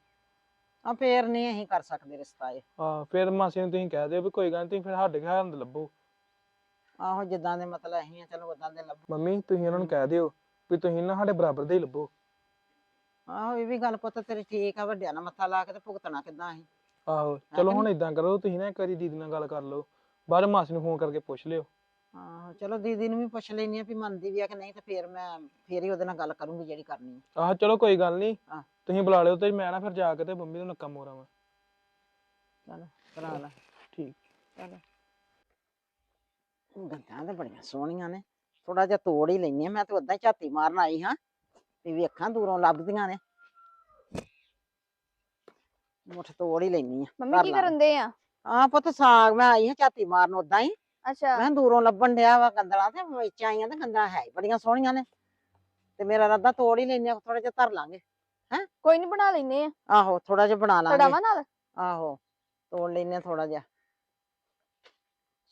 ਆ ਫੇਰ ਨਹੀਂ ਅਸੀਂ ਕਰ ਸਕਦੇ ਰਿਸ਼ਤਾ ਇਹ। ਆ ਫਿਰ ਮਾਸੀ ਨੂੰ ਤੁਸੀਂ ਕਹਿ ਦਿਓ ਵੀ ਕੋਈ ਗੱਲ ਨੀ ਤੁਸੀਂ ਫਿਰ ਸਾਡੇ ਘਰ ਅੰਦਰ ਲੱਭੋ। ਆਹੋ ਜਿੱਦਾਂ ਦੇ ਮਤਲਬ ਅਸੀਂ ਆ ਚਲੋ ਉਦਾਂ ਦੇ ਲੱਭ। ਮੰਮੀ ਤੁਸੀਂ ਉਹਨਾਂ ਨੂੰ ਕਹਿ ਦਿਓ ਵੀ ਤੁਸੀਂ ਨਾ ਸਾਡੇ ਬਰਾਬਰ ਦੇ ਹੀ ਲੱਭੋ। ਆਹੋ ਇਹ ਵੀ ਗੱਲ ਪੁੱਤ ਤੇਰੀ ਠੀਕ ਆ ਵੱਡਿਆਂ ਨਾਲ ਮੱਥਾ ਲਾ ਕੇ ਤੇ ਭੁਗਤਣਾ ਕਿੱਦਾਂ ਅਸੀਂ। ਆਹੋ ਚਲੋ ਹੁਣ? ਇਦਾਂ ਕਰੋ ਤੁਸੀਂ ਨਾ ਇੱਕ ਵਾਰੀ ਦੀਦੀ ਨਾਲ ਗੱਲ ਕਰ ਲਓ। ਬਾਅਦ ਮਾਸੀ ਨੂੰ ਫੋਨ ਕਰਕੇ ਪੁੱਛ ਲਿਓ। ਆਹੋ ਚਲੋ ਦੀਦੀ ਨੂੰ ਵੀ ਪੁੱਛ ਲੈਣੀ ਆ ਵੀ ਮੰਨਦੀ ਵੀ ਆ ਕਿ ਨਹੀਂ ਤੇ ਫੇਰ ਮੈਂ ਫੇਰ ਹੀ ਉਹਦੇ ਨਾਲ ਗੱਲ ਕਰੂੰਗੀ ਜਿਹੜੀ ਕਰਨੀ ਆ। ਆਹ ਚਲੋ ਕੋਈ ਗੱਲ ਨਹੀਂ। ਹਾਂ। ਤੁਸੀਂ ਬੁਲਾ ਲਿਓ ਤੇ ਮੈਂ ਨਾ ਫਿਰ ਜਾ ਕੇ ਤੇ ਮੰਮੀ ਨੂੰ ਨੱਕਾ ਮੋਰਾਵਾਂ ਚਲੋ ਕਰਾ ਲਾ। ਠੀਕ। ਚਲੋ। ਗੰਦਾਂ ਤੇ ਬੜੀਆਂ ਸੋਹਣੀਆਂ ਨੇ। ਥੋੜਾ ਜਿਹਾ ਤੋੜ ਹੀ ਲੈਣੀ ਆ ਮੈਂ ਤੇ ਉਦਾਂ ਹੀ ਝਾਤੀ ਮਾਰਨ ਆਈ ਹਾਂ ਵੀ ਵੇਖਾਂ ਦੂਰੋਂ ਲੱਭਦੀਆਂ ਨੇ। ਮੁੱਠ ਤੋੜ ਹੀ ਲੈਣੀ ਆ ਮੰਮੀ ਕੀ। ਕਰਨ ਦੇ ਆ? ਆ ਪੁੱਤ ਸਾਗ ਮੈਂ ਆਈ ਹਾਂ ਝਾਤੀ ਮਾਰਨ ਉਦਾਂ ਹੀ। ਅੱਛਾ। ਮੈਂ ਦੂਰੋਂ ਲੱਭਣ ਡਿਆ ਵਾ ਗੰਦਲਾਂ ਤੇ ਵਿੱਚ ਆਈਆਂ ਤੇ ਗੰਦਲਾਂ ਹੈ ਹੀ ਬੜੀਆਂ ਸੋਹਣੀਆਂ ਨੇ। ਤੇ ਮੇਰਾ ਰੱਦਾ ਤੋੜ ਹੀ ਲੈਣੇ ਆ ਥੋੜਾ ਜਿਹਾ ਧਰ ਲਾਂਗੇ। ਕੋਈ ਨਹੀਂ ਬਣਾ ਲੈਨੇ ਆ। ਆਹੋ ਥੋੜਾ ਜਿਹਾ ਬਣਾ ਲਾਂਗੇ। ਕੜਾਵਾ ਨਾਲ? ਆਹੋ ਤੋੜ ਲੈਣੇ ਥੋੜਾ ਜਿਹਾ।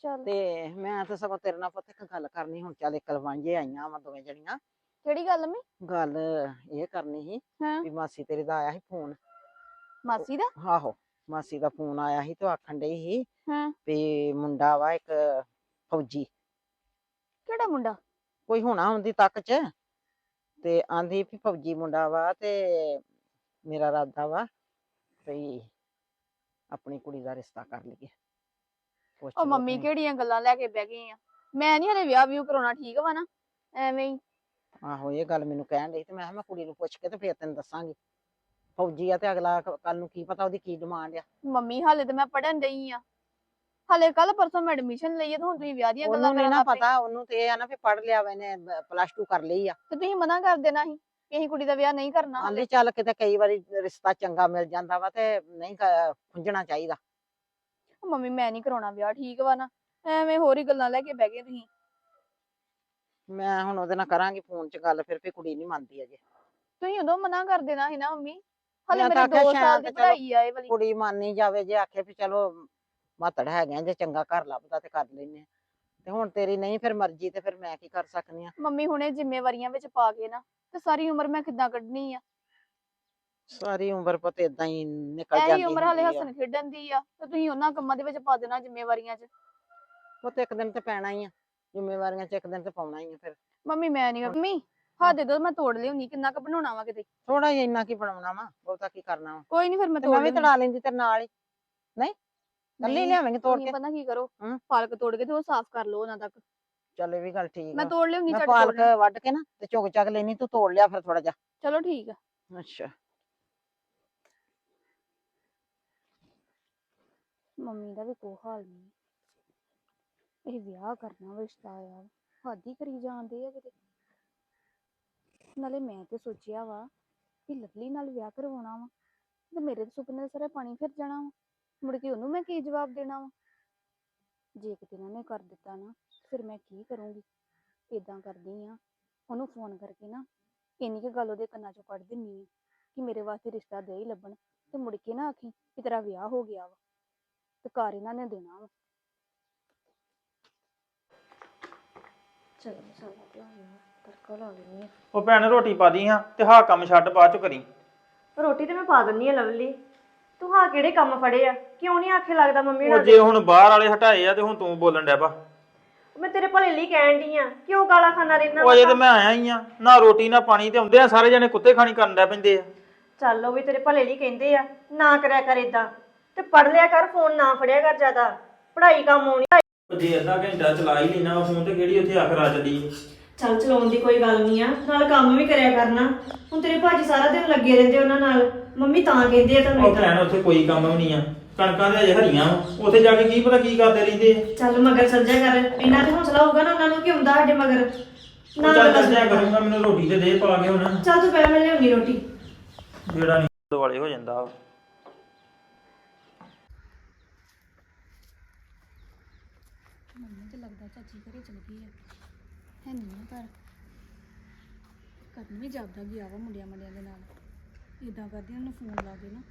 ਚਲ। ਤੇ ਮੈਂ ਤਾਂ ਸਗੋਂ ਤੇਰੇ ਨਾਲ ਪੁੱਤ ਇੱਕ ਗੱਲ ਕਰਨੀ ਹੁਣ ਚੱਲ ਇੱਕ ਲਵਾਂਝੇ ਆਈਆਂ ਵਾ ਦੋਵੇਂ ਜਣੀਆਂ। ਕਿਹੜੀ ਗੱਲ ਮੰਮੀ? ਗੱਲ ਇਹ ਕਰਨੀ ਸੀ ਹਾਂ। ਵੀ ਮਾਸੀ ਤੇਰੀ ਦਾ ਆਇਆ ਸੀ ਫੋਨ। ਮਾਸੀ ਦਾ? ਆਹੋ ਮਾਸੀ ਦਾ ਫੋਨ ਆਇਆ ਸੀ ਤੇ ਉਹ ਆਖਣ ਡਈ ਸੀ ਹਾਂ। ਵੀ ਮੁੰਡਾ ਵਾ ਇੱਕ ਫੌਜੀ। ਕਿਹੜਾ ਮੁੰਡਾ? ਕੋਈ ਹੋਣਾ ਹੁੰਦੀ ਤੱਕ ਚ ਤੇ ਆਂਦੀ ਵੀ ਫੌਜੀ ਮੁੰਡਾ ਵਾ ਤੇ ਮੇਰਾ ਇਰਾਦਾ ਵਾ ਵੀ ਆਪਣੀ ਕੁੜੀ ਦਾ ਰਿਸ਼ਤਾ ਕਰ ਲਈਏ। ਪੁੱਛ ਉਹ ਲਓ ਮੰਮੀ ਤੁਸੀਂ। ਕਿਹੜੀਆਂ ਗੱਲਾਂ ਲੈ ਕੇ ਬਹਿ ਗਈ ਆ ਮੈਂ ਨਹੀਂ ਹਲੇ ਵਿਆਹ ਵਿਊ ਕਰਾਉਣਾ ਠੀਕ ਵਾ ਨਾ? ਐਵੇਂ ਹੀ ਆਹੋ ਇਹ ਗੱਲ ਮੈਨੂੰ ਕਹਿਣ ਡਈ ਤੇ ਮੈਂ ਕਿਹਾ ਮੈਂ ਕੁੜੀ ਨੂੰ ਪੁੱਛ ਕੇ ਤੇ ਫੇਰ ਤੈਨੂੰ ਦੱਸਾਂਗੀ। ਫੌਜੀ ਆ ਤੇ ਅਗਲਾ ਕੱਲ ਨੂੰ ਕੀ ਪਤਾ ਉਹਦੀ ਕੀ ਡਿਮਾਂਡ ਆ। ਮੰਮੀ ਹਾਲੇ ਤੇ ਮੈਂ ਪੜਨ ਡਈ ਆ। ਹਾਲੇ ਕੱਲ ਪਰਸੋਂ ਮੈਂ ਐਡਮਿਸ਼ਨ ਲਈ ਆ ਤੇ ਹੁਣ ਤੁਸੀਂ ਵਿਆਹ ਦੀਆਂ ਗੱਲਾਂ ਉਹਨੂੰ ਕਰਨ ਨਾ ਲੱਗ ਪਏ। ਪਤਾ ਉਹਨੂੰ ਤੇ ਇਹ ਆ ਨਾ ਵੀ ਪੜ ਲਿਆ ਵਾ ਇਹਨੇ ਪਲੱਸ 2 ਕਰ ਲਈ ਆ। ਤੇ ਤੁਸੀਂ ਮਨਾ ਕਰ ਦੇਣਾ ਸੀ ਕਿ ਅਸੀਂ ਕੁੜੀ ਦਾ ਵਿਆਹ ਨਹੀਂ ਕਰਨਾ। ਆਂਦੇ ਚੱਲ ਕਿਤੇ ਕਈ ਵਾਰੀ ਰਿਸ਼ਤਾ ਚੰਗਾ ਮਿਲ ਜਾਂਦਾ ਵਾ ਤੇ ਨਹੀਂ ਕ- ਖੁੰਝਣਾ ਚਾਹੀਦਾ। ਉਹ ਮੰਮੀ ਮੈਂ ਨਹੀਂ ਕਰਾਉਣਾ ਵਿਆਹ ਠੀਕ ਵਾ ਨਾ ਐਵੇਂ ਹੋਰ ਹੀ ਗੱਲਾਂ ਲੈ ਕੇ ਬਹਿ ਗਏ ਤੁਸੀਂ। ਮੈਂ ਹੁਣ ਉਹਦੇ ਨਾਲ ਕਰਾਂਗੀ ਫੋਨ 'ਚ ਗੱਲ ਫਿਰ ਵੀ ਕੁੜੀ ਨਹੀਂ ਮੰਨਦੀ ਅਜੇ। ਤੁਸੀਂ ਉਦੋਂ ਮਨਾ ਕਰ ਦੇਣਾ ਸੀ ਨਾ ਮੰਮੀ ਹਾਲੇ ਮੈਂ ਮੇਰੇ ਆਖਿਆ 2 ਸਾਲ ਸ਼ਾਇਦ ਦੀ ਚਲੋ ਪੜ੍ਹਾਈ ਆ ਇਹ ਵਾਲੀ। ਕੁੜੀ ਮੰਨ ਨਹੀਂ ਜਾਵੇ ਜੇ ਆਖੇ ਵੀ ਚਲੋ ਮਾਤੜ ਹੈਗੇ ਆ ਜੇ ਚੰਗਾ ਘਰ ਲੱਭਦਾ ਤੇ ਕਰ ਲੈਨੇ ਆ। ਤੇ ਹੁਣ ਤੇਰੀ ਨਹੀਂ ਫਿਰ ਮਰਜ਼ੀ ਤੇ ਫਿਰ ਮੈਂ ਕੀ ਕਰ ਸਕਨੀ ਆ? ਮੰਮੀ ਹੁਣੇ ਜ਼ਿੰਮੇਵਾਰੀਆਂ ਵਿੱਚ ਪਾ ਕੇ ਨਾ ਤੇ ਸਾਰੀ ਉਮਰ ਮੈਂ ਕਿੱਦਾਂ ਕੱਢਣੀ ਆ? ਸਾਰੀ ਉਮਰ ਪੁੱਤ ਇਦਾਂ ਹੀ ਨਿਕਲ ਜਾਂਦੀ ਇਹੀ ਉਮਰ ਹਾਲੇ ਹੁੰਦੀ ਆ। ਹੱਸਣ ਖੇਡਣ ਦੀ ਆ ਤੇ ਤੁਸੀਂ ਉਹਨਾਂ ਕੰਮਾਂ ਦੇ ਵਿੱਚ ਪਾ ਦੇਣਾ ਜ਼ਿੰਮੇਵਾਰੀਆਂ 'ਚ। ਪੁੱਤ ਇੱਕ ਦਿਨ ਤੇ ਪੈਣਾ ਹੀ ਆ ਜ਼ਿੰਮੇਵਾਰੀਆਂ 'ਚ ਇੱਕ ਦਿਨ ਤੇ ਪਾਉਣਾ ਹੀ ਆ ਫਿਰ। ਮੰਮੀ ਮੈਂ ਨਹੀਂ ਮੰਮੀ ਹਾਂ। ਦੇ ਮੈਂ ਤੋੜ ਲਿਆਉਣੀ ਕਿੰਨਾ ਕੁ ਬਣਾਉਣਾ ਵਾ ਕਿਤੇ? ਥੋੜਾ ਜਿਹਾ ਇੰਨਾ ਕੀ ਬਣਾਉਣਾ ਵਾ ਬਹੁਤਾ ਕੀ ਕਰਨਾ ਵਾ। ਕੋਈ ਨਹੀਂ ਫਿਰ ਮੈਂ ਤੇ ਤੋੜ ਮੈਂ ਵੀ ਲਿਆਉਂਦੀ। ਤੜਾ ਲੈਂਦੀ ਤੇਰੇ ਨਾਲ ਹੀ। ਨਹੀਂ? ਕੱਲੀ ਨਹੀਂ, ਲਿਆਵਾਂਗੇ ਤੋੜ ਤੁਸੀਂ ਕੇ? ਪਤਾ ਕੀ ਕਰੋ ਹਮ? ਪਾਲਕ ਤੋੜ ਕੇ ਤੇ ਉਹ ਸਾਫ਼ ਕਰ ਲਓ ਉਹਨਾਂ ਤੱਕ। ਚੱਲ ਇਹ ਵੀ ਗੱਲ ਠੀਕ ਮੈਂ ਆ ਤੋੜ ਲਿਆਉਂਦੀ ਮੈਂ ਝੱਟ ਪਾਲਕ ਤੋੜ ਲਿਆਉਂਦੀ। ਵੱਢ ਕੇ ਨਾ ਤੇ ਝੁਕ ਚੱਕ ਲੈਣੀ ਤੂੰ ਤੋੜ ਲਿਆ ਫਿਰ ਥੋੜਾ ਜਿਹਾ। ਚਲੋ ਠੀਕ ਆ। ਅੱਛਾ। ਮੰਮੀ ਦਾ ਵੀ ਕੋਈ ਹਾਲ ਨਹੀਂ। ਇਹ ਵਿਆਹ ਕਰਨਾ ਰਿਸ਼ਤਾ ਆਇਆ ਵਾ। ਕਰੀ ਜਾਂਦੇ ਆ ਕਿਤੇ। ਨਾਲੇ ਮੈਂ ਤੇ ਸੋਚਿਆ ਵਾ ਕਿ ਲਵਲੀ ਨਾਲ ਵਿਆਹ ਕਰਵਾਉਣਾ ਵਾ ਤੇ ਮੇਰੇ ਤੇ ਸੁਪਨੇ ਦਾ ਸਾਰਾ ਪਾਣੀ ਫਿਰ ਜਾਣਾ ਵਾ। ਮੁੜ ਕੇ ਉਹਨੂੰ ਮੈਂ ਕੀ ਜਵਾਬ ਦੇਣਾ ਵਾ? ਜੇ ਕਿਤੇ ਇਹਨਾਂ ਨੇ ਕਰ ਦਿੱਤਾ ਨਾ, ਫਿਰ ਮੈਂ ਕੀ ਕਰੂੰਗੀ? ਇਦਾਂ ਕਰਦੀ ਆ, ਉਹਨੂੰ ਫੋਨ ਕਰਕੇ ਨਾ ਇੰਨੀ ਕੁ ਗੱਲ ਉਹਦੇ ਕੰਨਾਂ ਚੋਂ ਕੱਢ ਦਿੰਨੀ ਆ ਕਿ ਮੇਰੇ ਵਾਸਤੇ ਰਿਸ਼ਤਾ ਦੇ ਹੀ ਲੱਭਣ ਤੇ ਮੁੜ ਕੇ ਨਾ ਆਖੀ ਕਿ ਤੇਰਾ ਵਿਆਹ ਹੋ ਗਿਆ ਵਾ। ਤੇ ਘਰ ਇਹਨਾਂ ਨੇ ਦੇਣਾ ਵਾ। ਚਲੋ ਮਸਾਲਾ ਪਿਆ ਹੋਇਆ ਤੜਕਾ ਲਾ ਲੈਣੀ ਆ। ਉਹ ਭੈਣ ਰੋਟੀ ਪਾ ਦੀ ਹਾਂ ਤੇ ਹਾਂ ਕੰਮ ਛੱਡ ਬਾਅਦ ਚ ਕਰੀ। ਰੋਟੀ ਤੇ ਮੈਂ ਪਾ ਦਿੰਨੀ ਆ ਲਵਲੀ। ਤੂੰ ਹਾਂ ਕਿਹੜੇ ਕੰਮ ਫੜੇ ਆ? ਕਿਉਂ ਨਹੀਂ ਆਖੇ ਲੱਗਦਾ ਮੰਮੀ ਉਹ ਨਾਲ? ਜੇ ਹੁਣ ਬਾਹਰ ਵਾਲੇ ਹਟਾਏ ਆ ਤੇ ਹੁਣ ਤੂੰ ਬੋਲਣ ਡਿਆ ਪਾ ਮੈਂ ਤੇਰੇ ਭਲੇ ਲਈ ਕਹਿਣ ਡਈ ਆ ਕਿਉਂ ਗਾਲਾਂ ਖਾਣਾ ਰਹਿਣਾ ਉਹ ਅਜੇ ਤੇ ਮੈਂ ਆਇਆ ਹੀ ਆ ਨਾ ਰੋਟੀ ਨਾ ਪਾਣੀ ਤੇ ਹੁੰਦੇ ਆ ਸਾਰੇ ਜਣੇ ਕੁੱਤੇ ਖਾਣੀ ਕਰਨ ਡੈ ਪੈਂਦੇ ਆ। ਚੱਲ ਉਹ ਵੀ ਤੇਰੇ ਭਲੇ ਲਈ ਕਹਿੰਦੇ ਆ ਨਾ ਕਰਿਆ ਕਰ ਇਦਾਂ ਤੇ ਪੜ ਲਿਆ ਕਰ ਫੋਨ ਨਾ ਫੜਿਆ ਕਰ ਜ਼ਿਆਦਾ। ਪੜ੍ਹਾਈ ਕੰਮ ਆਉਣੀ। ਜੇ ਅੱਧਾ ਘੰਟਾ ਚਲਾ ਹੀ ਲੈਣਾ ਫੋਨ ਤੇ ਕਿਹੜੀ ਉੱਥੇ ਆਖਰ ਆ ਚੱਲੀ ਚੱਲ ਚਲਾਉਣ ਦੀ ਕੋਈ ਗੱਲ ਨਹੀਂ ਆ ਨਾਲ ਕੰਮ ਵੀ ਕਰਿਆ ਕਰਨਾ। ਹੁਣ ਤੇਰੇ ਭਾਜੀ ਸਾਰਾ ਦਿਨ ਲੱਗੇ ਰਹਿੰਦੇ ਉਹਨਾਂ ਨਾਲ। ਮੰਮੀ ਤਾਂ ਕਹਿੰਦੇ ਆ ਤੁਹਾਨੂੰ ਉਹ ਏਦਾਂ। ਭੈਣ ਉੱਥੇ ਕੋਈ ਕੰਮ ਵੀ ਨਹੀਂ ਆ। ਕਣਕਾਂ ਦੇ ਅਜੇ ਹਰੀਆਂ ਵਾਂ। ਉੱਥੇ ਜਾ ਕੇ ਕੀ ਪਤਾ ਕੀ ਕਰਦੇ ਰਹਿੰਦੇ ਆ? ਚੱਲ ਮਗਰ ਜਾ ਕਰ। ਇੰਨਾ ਤੇ ਹੌਸਲਾ ਹੋਊਗਾ ਨਾ ਉਹਨਾਂ ਨੂੰ ਕਿ ਹੁੰਦਾ ਸਾਡੇ ਮਗਰ। ਨਾ ਉਹ ਚੱਲ ਗੱਲਾਂ। ਕਰੂੰਗਾ ਮੈਨੂੰ ਰੋਟੀ ਤੇ ਦੇ ਪਾ ਕੇ ਹੁਣ। ਚੱਲ ਤੂੰ ਪਹਿਲਾਂ ਮੈਂ ਲਿਆਉਣੀ ਰੋਟੀ। ਜਿਹੜਾ ਨਹੀਂ ਦੁਆਲੇ ਹੋ ਜਾਂਦਾ। ਮੰਮੀ ਤੇ ਲੱਗਦਾ ਚਾਚੀ ਘਰੇ ਚਲ ਗਈ ਹੈ ਹੈ ਨਹੀਂ ਆ ਪਰ ਕਦੋਂ ਵੀ ਜਾਂਦਾ ਗਿਆ ਵਾ ਮੁੰਡਿਆਂ ਮੁੰਡਿਆਂ ਦੇ ਨਾਲ। ਇਦਾਂ ਕਰਦੀ ਉਹਨੂੰ ਫੋਨ ਲਾ ਕੇ ਨਾ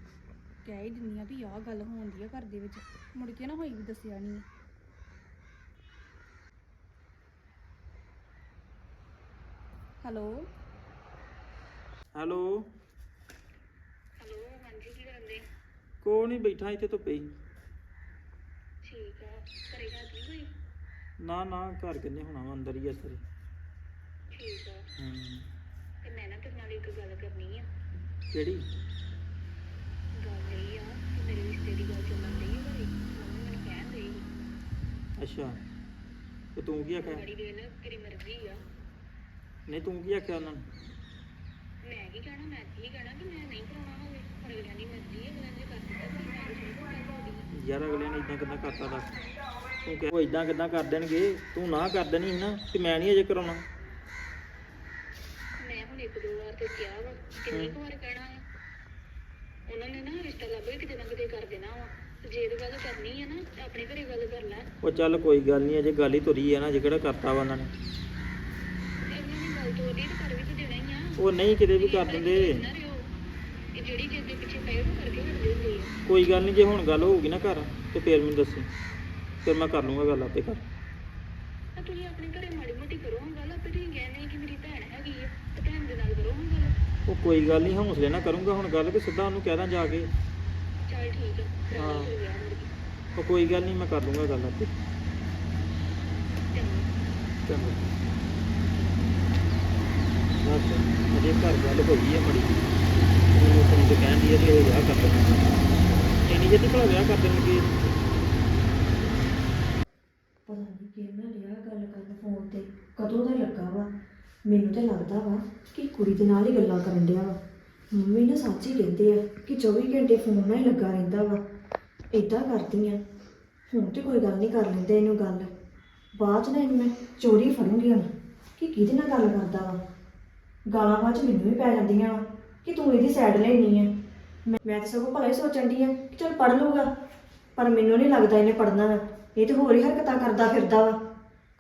ਕਹਿ ਹੀ ਦਿੰਦੀ ਆ ਵੀ ਆਹ ਗੱਲ ਹੋਣਦੀ ਆ ਘਰ ਦੇ ਵਿੱਚ। ਮੁੜ ਕੇ ਨਾ ਹੋਈ ਵੀ ਦੱਸਿਆ ਨਹੀਂ ਹੈਲੋ। ਹੈਲੋ। ਹੈਲੋ ਹਾਂਜੀ ਕੀ ਕਰਦੇ ਕੋਈ ਨਹੀਂ ਬੈਠਾ ਇੱਥੇ ਧੁੱਪੇ ਠੀਕ ਆ ਘਰੇ ਕੋਈ ਨਾ ਨਾ ਘਰ ਕਿੰਨੇ ਹੋਣਾ ਵਾ ਅੰਦਰ ਹੀ ਆ ਸਾਰੇ। ਠੀਕ ਆ। ਹੂੰ। ਤੇ ਮੈਂ ਨਾ ਤੇਰੇ ਨਾਲ ਇੱਕ ਗੱਲ ਕਰਨੀ ਆ। ਕਿਹੜੀ? ਗੱਲ ਇਹ ਆ ਕਿ ਮੇਰੇ ਰਿਸ਼ਤੇ ਦੀ ਗੱਲ ਚੱਲਣ ਡਈ ਆ ਘਰੇ। ਮੰਮੀ ਮੈਨੂੰ ਕਹਿਣ ਡਈ ਸੀ। ਅੱਛਾ। ਤੇ ਤੂੰ ਕੀ ਆਖਿਆ? ਬੜੀ ਦੇਰ ਤੇਰੀ ਮਰਜ਼ੀ ਆ। ਨਹੀਂ ਤੂੰ ਕੀ ਆਖਿਆ ਉਹਨਾਂ ਨੂੰ? ਮੈਂ ਕੀ ਕਹਿਣਾ ਮੈਂ ਕੀ ਕਹਿਣਾ ਕਿ ਮੈਂ ਨਹੀਂ ਕਰਾਉਣਾ ਹੋਵੇ। ਹੁਣ ਅਗਲਿਆਂ ਦੀ ਮਰਜ਼ੀ ਹੈ ਅਗਲਿਆਂ ਨੇ ਕਰ ਦਿੱਤਾ ਮੈਂ ਯਾਰ ਅਗਲੇ ਨੇ ਇਦਾਂ ਕਿੱਦਾਂ ਕਰਤਾ ਦੱਸ। ਤੂੰ ਕਹਿ ਉਹ ਇਦਾਂ ਕਿੱਦਾਂ ਕਰ ਦੇਣਗੇ? ਤੂੰ ਨਾ ਕਰ ਦੇਣੀ ਸੀ ਨਾ ਕਿ ਮੈਂ ਨਹੀਂ ਅਜੇ ਕਰਾਉਣਾ। ਮੈਂ ਹੁਣ ਇੱਕ ਦੋ ਵਾਰ ਤੇ ਕਿਹਾ ਵਾ ਕਿੰਨੀ ਕੁ ਵਾਰ ਕਹਿਣਾ ਆ ਉਹਨਾਂ ਨੇ ਨਾ ਰਿਸ਼ਤਾ ਲੱਭ ਕੇ ਕਿਤੇ ਨਾ ਕਿਤੇ ਕਰ ਦੇਣਾ ਵਾ। ਤੇ ਜੇ ਇਹ ਗੱਲ ਕਰਨੀ ਹੈ ਨਾ ਤੇ ਆਪਣੇ ਘਰੇ ਗੱਲ ਕਰ ਲੈ। ਉਹ ਚੱਲ ਕੋਈ ਗੱਲ ਨਹੀਂ ਅਜੇ ਗੱਲ ਹੀ ਤੁਰੀ ਹੈ ਨਾ ਅਜੇ ਕਿਹੜਾ ਕਰਤਾ ਵਾ ਉਹਨਾਂ ਨੇ। ਤੇ ਉਹਨਾਂ ਨੇ ਗੱਲ ਤੋੜੀ ਤੇ ਕਰ ਵੀ ਤੇ ਦੇਣਾ ਹੀ ਆ। ਉਹ ਨਹੀਂ ਕਿਤੇ ਵੀ ਕਰ ਦਿੰਦੇ। ਨਾ ਰਿਓ ਇਹ ਜਿਹੜੀ ਜਿੱਦ ਦੇ ਪਿੱਛੇ ਪਏ ਉਹ ਕਰਕੇ ਹਟਦੇ ਹੁੰਦੇ ਆ। ਕੋਈ ਗੱਲ ਨਹੀਂ ਜੇ ਹੁਣ ਗੱਲ ਹੋਊਗੀ ਨਾ ਘਰ ਤੇ ਫੇਰ ਮੈਨੂੰ ਦੱਸੀ। ਫਿਰ ਮੈਂ ਕਰ ਲੂੰਗਾ ਗੱਲ ਆਪੇ ਕਰ। ਤਾਂ ਤੁਸੀਂ ਆਪਣੇ ਘਰੇ ਮਾੜੀ ਮੋਟੀ ਕਰੋ ਹਾਂ ਗੱਲ ਆਪੇ ਤੁਸੀਂ ਕਹਿੰਦੇ ਕਿ ਮੇਰੀ ਭੈਣ ਹੈਗੀ ਆ ਤੇ ਭੈਣ ਦੇ ਨਾਲ ਕਰੋ ਹਾਂ ਗੱਲ। ਉਹ ਕੋਈ ਗੱਲ ਨਹੀਂ ਹੌਸਲੇ ਨਾਲ ਕਰੂੰਗਾ ਹੁਣ ਗੱਲ ਕਿ ਸਿੱਧਾ ਉਹਨੂੰ ਕਹਿ ਦਾਂ ਜਾ ਕੇ। ਚੱਲ ਹਾਂ। ਉਹ ਕੋਈ ਗੱਲ ਨਹੀਂ ਮੈਂ ਕਰ ਲੂੰਗਾ ਗੱਲ ਆਪੇ। ਚੰਗਾ। ਬਸ ਅਜੇ ਘਰ ਗੱਲ ਹੋਈ ਹੈ ਮੜੀ ਉਹ ਕੁੜੀ ਤੇ ਕਹਿੰਦੀ ਹੈ ਕਿ ਉਹ ਵਿਆਹ ਕਰ ਦੇਣਾ ਇੰਨੀ ਜਲਦੀ ਭਲਾ ਵਿਆਹ ਕਰ ਦੇਣਗੇ। ਪਤਾ ਨਹੀਂ ਕਿਹਨਾਂ ਲਿਆ ਗੱਲ ਕਰਨ ਫੋਨ ਤੇ, ਕਦੋਂ ਦਾ ਲੱਗਾ ਵਾ? ਮੈਨੂੰ ਤਾਂ ਲੱਗਦਾ ਵਾ ਕਿ ਕੁੜੀ ਦੇ ਨਾਲ ਹੀ ਗੱਲਾਂ ਕਰਨ ਡਿਆ ਵਾ। ਮੰਮੀ ਨਾ ਸੱਚ ਹੀ ਕਹਿੰਦੇ ਆ ਕਿ 24 ਘੰਟੇ ਫੋਨ ਨਾਲ ਹੀ ਲੱਗਾ ਰਹਿੰਦਾ ਵਾ। ਇਦਾਂ ਕਰਦੀ ਆ। ਹੁਣ ਤੇ ਕੋਈ ਗੱਲ ਨਹੀਂ ਕਰ ਲੈਂਦੇ ਇਹਨੂੰ ਗੱਲ। ਬਾਅਦ ਚ ਨਾ ਇਹਨੂੰ ਮੈਂ ਚੋਰੀ ਫੜੂੰਗੀ ਹੁਣ। ਕਿ ਕਿਹਦੇ ਨਾਲ ਗੱਲ ਕਰਦਾ ਵਾ? ਗਾਲਾਂ ਬਾਅਦ ਚ ਮੈਨੂੰ ਵੀ ਪੈ ਜਾਂਦੀਆਂ ਵਾ ਕਿ ਤੂੰ ਇਹਦੀ ਸਾਈਡ ਲੈਣੀ ਆ। ਮੈਂ ਮੈਂ ਤਾਂ ਸਗੋਂ ਭਲਾ ਹੀ ਸੋਚਣ ਦੀ ਆ ਕਿ ਚਲ ਪੜ ਲੂਗਾ ਪਰ ਮੈਨੂੰ ਨਹੀਂ ਲੱਗਦਾ ਇਹਨੇ ਪੜਨਾ ਵਾ। ਇਹ ਤੇ ਹੋਰ ਹੀ ਹਰਕਤਾਂ ਕਰਦਾ ਫਿਰਦਾ ਵਾ।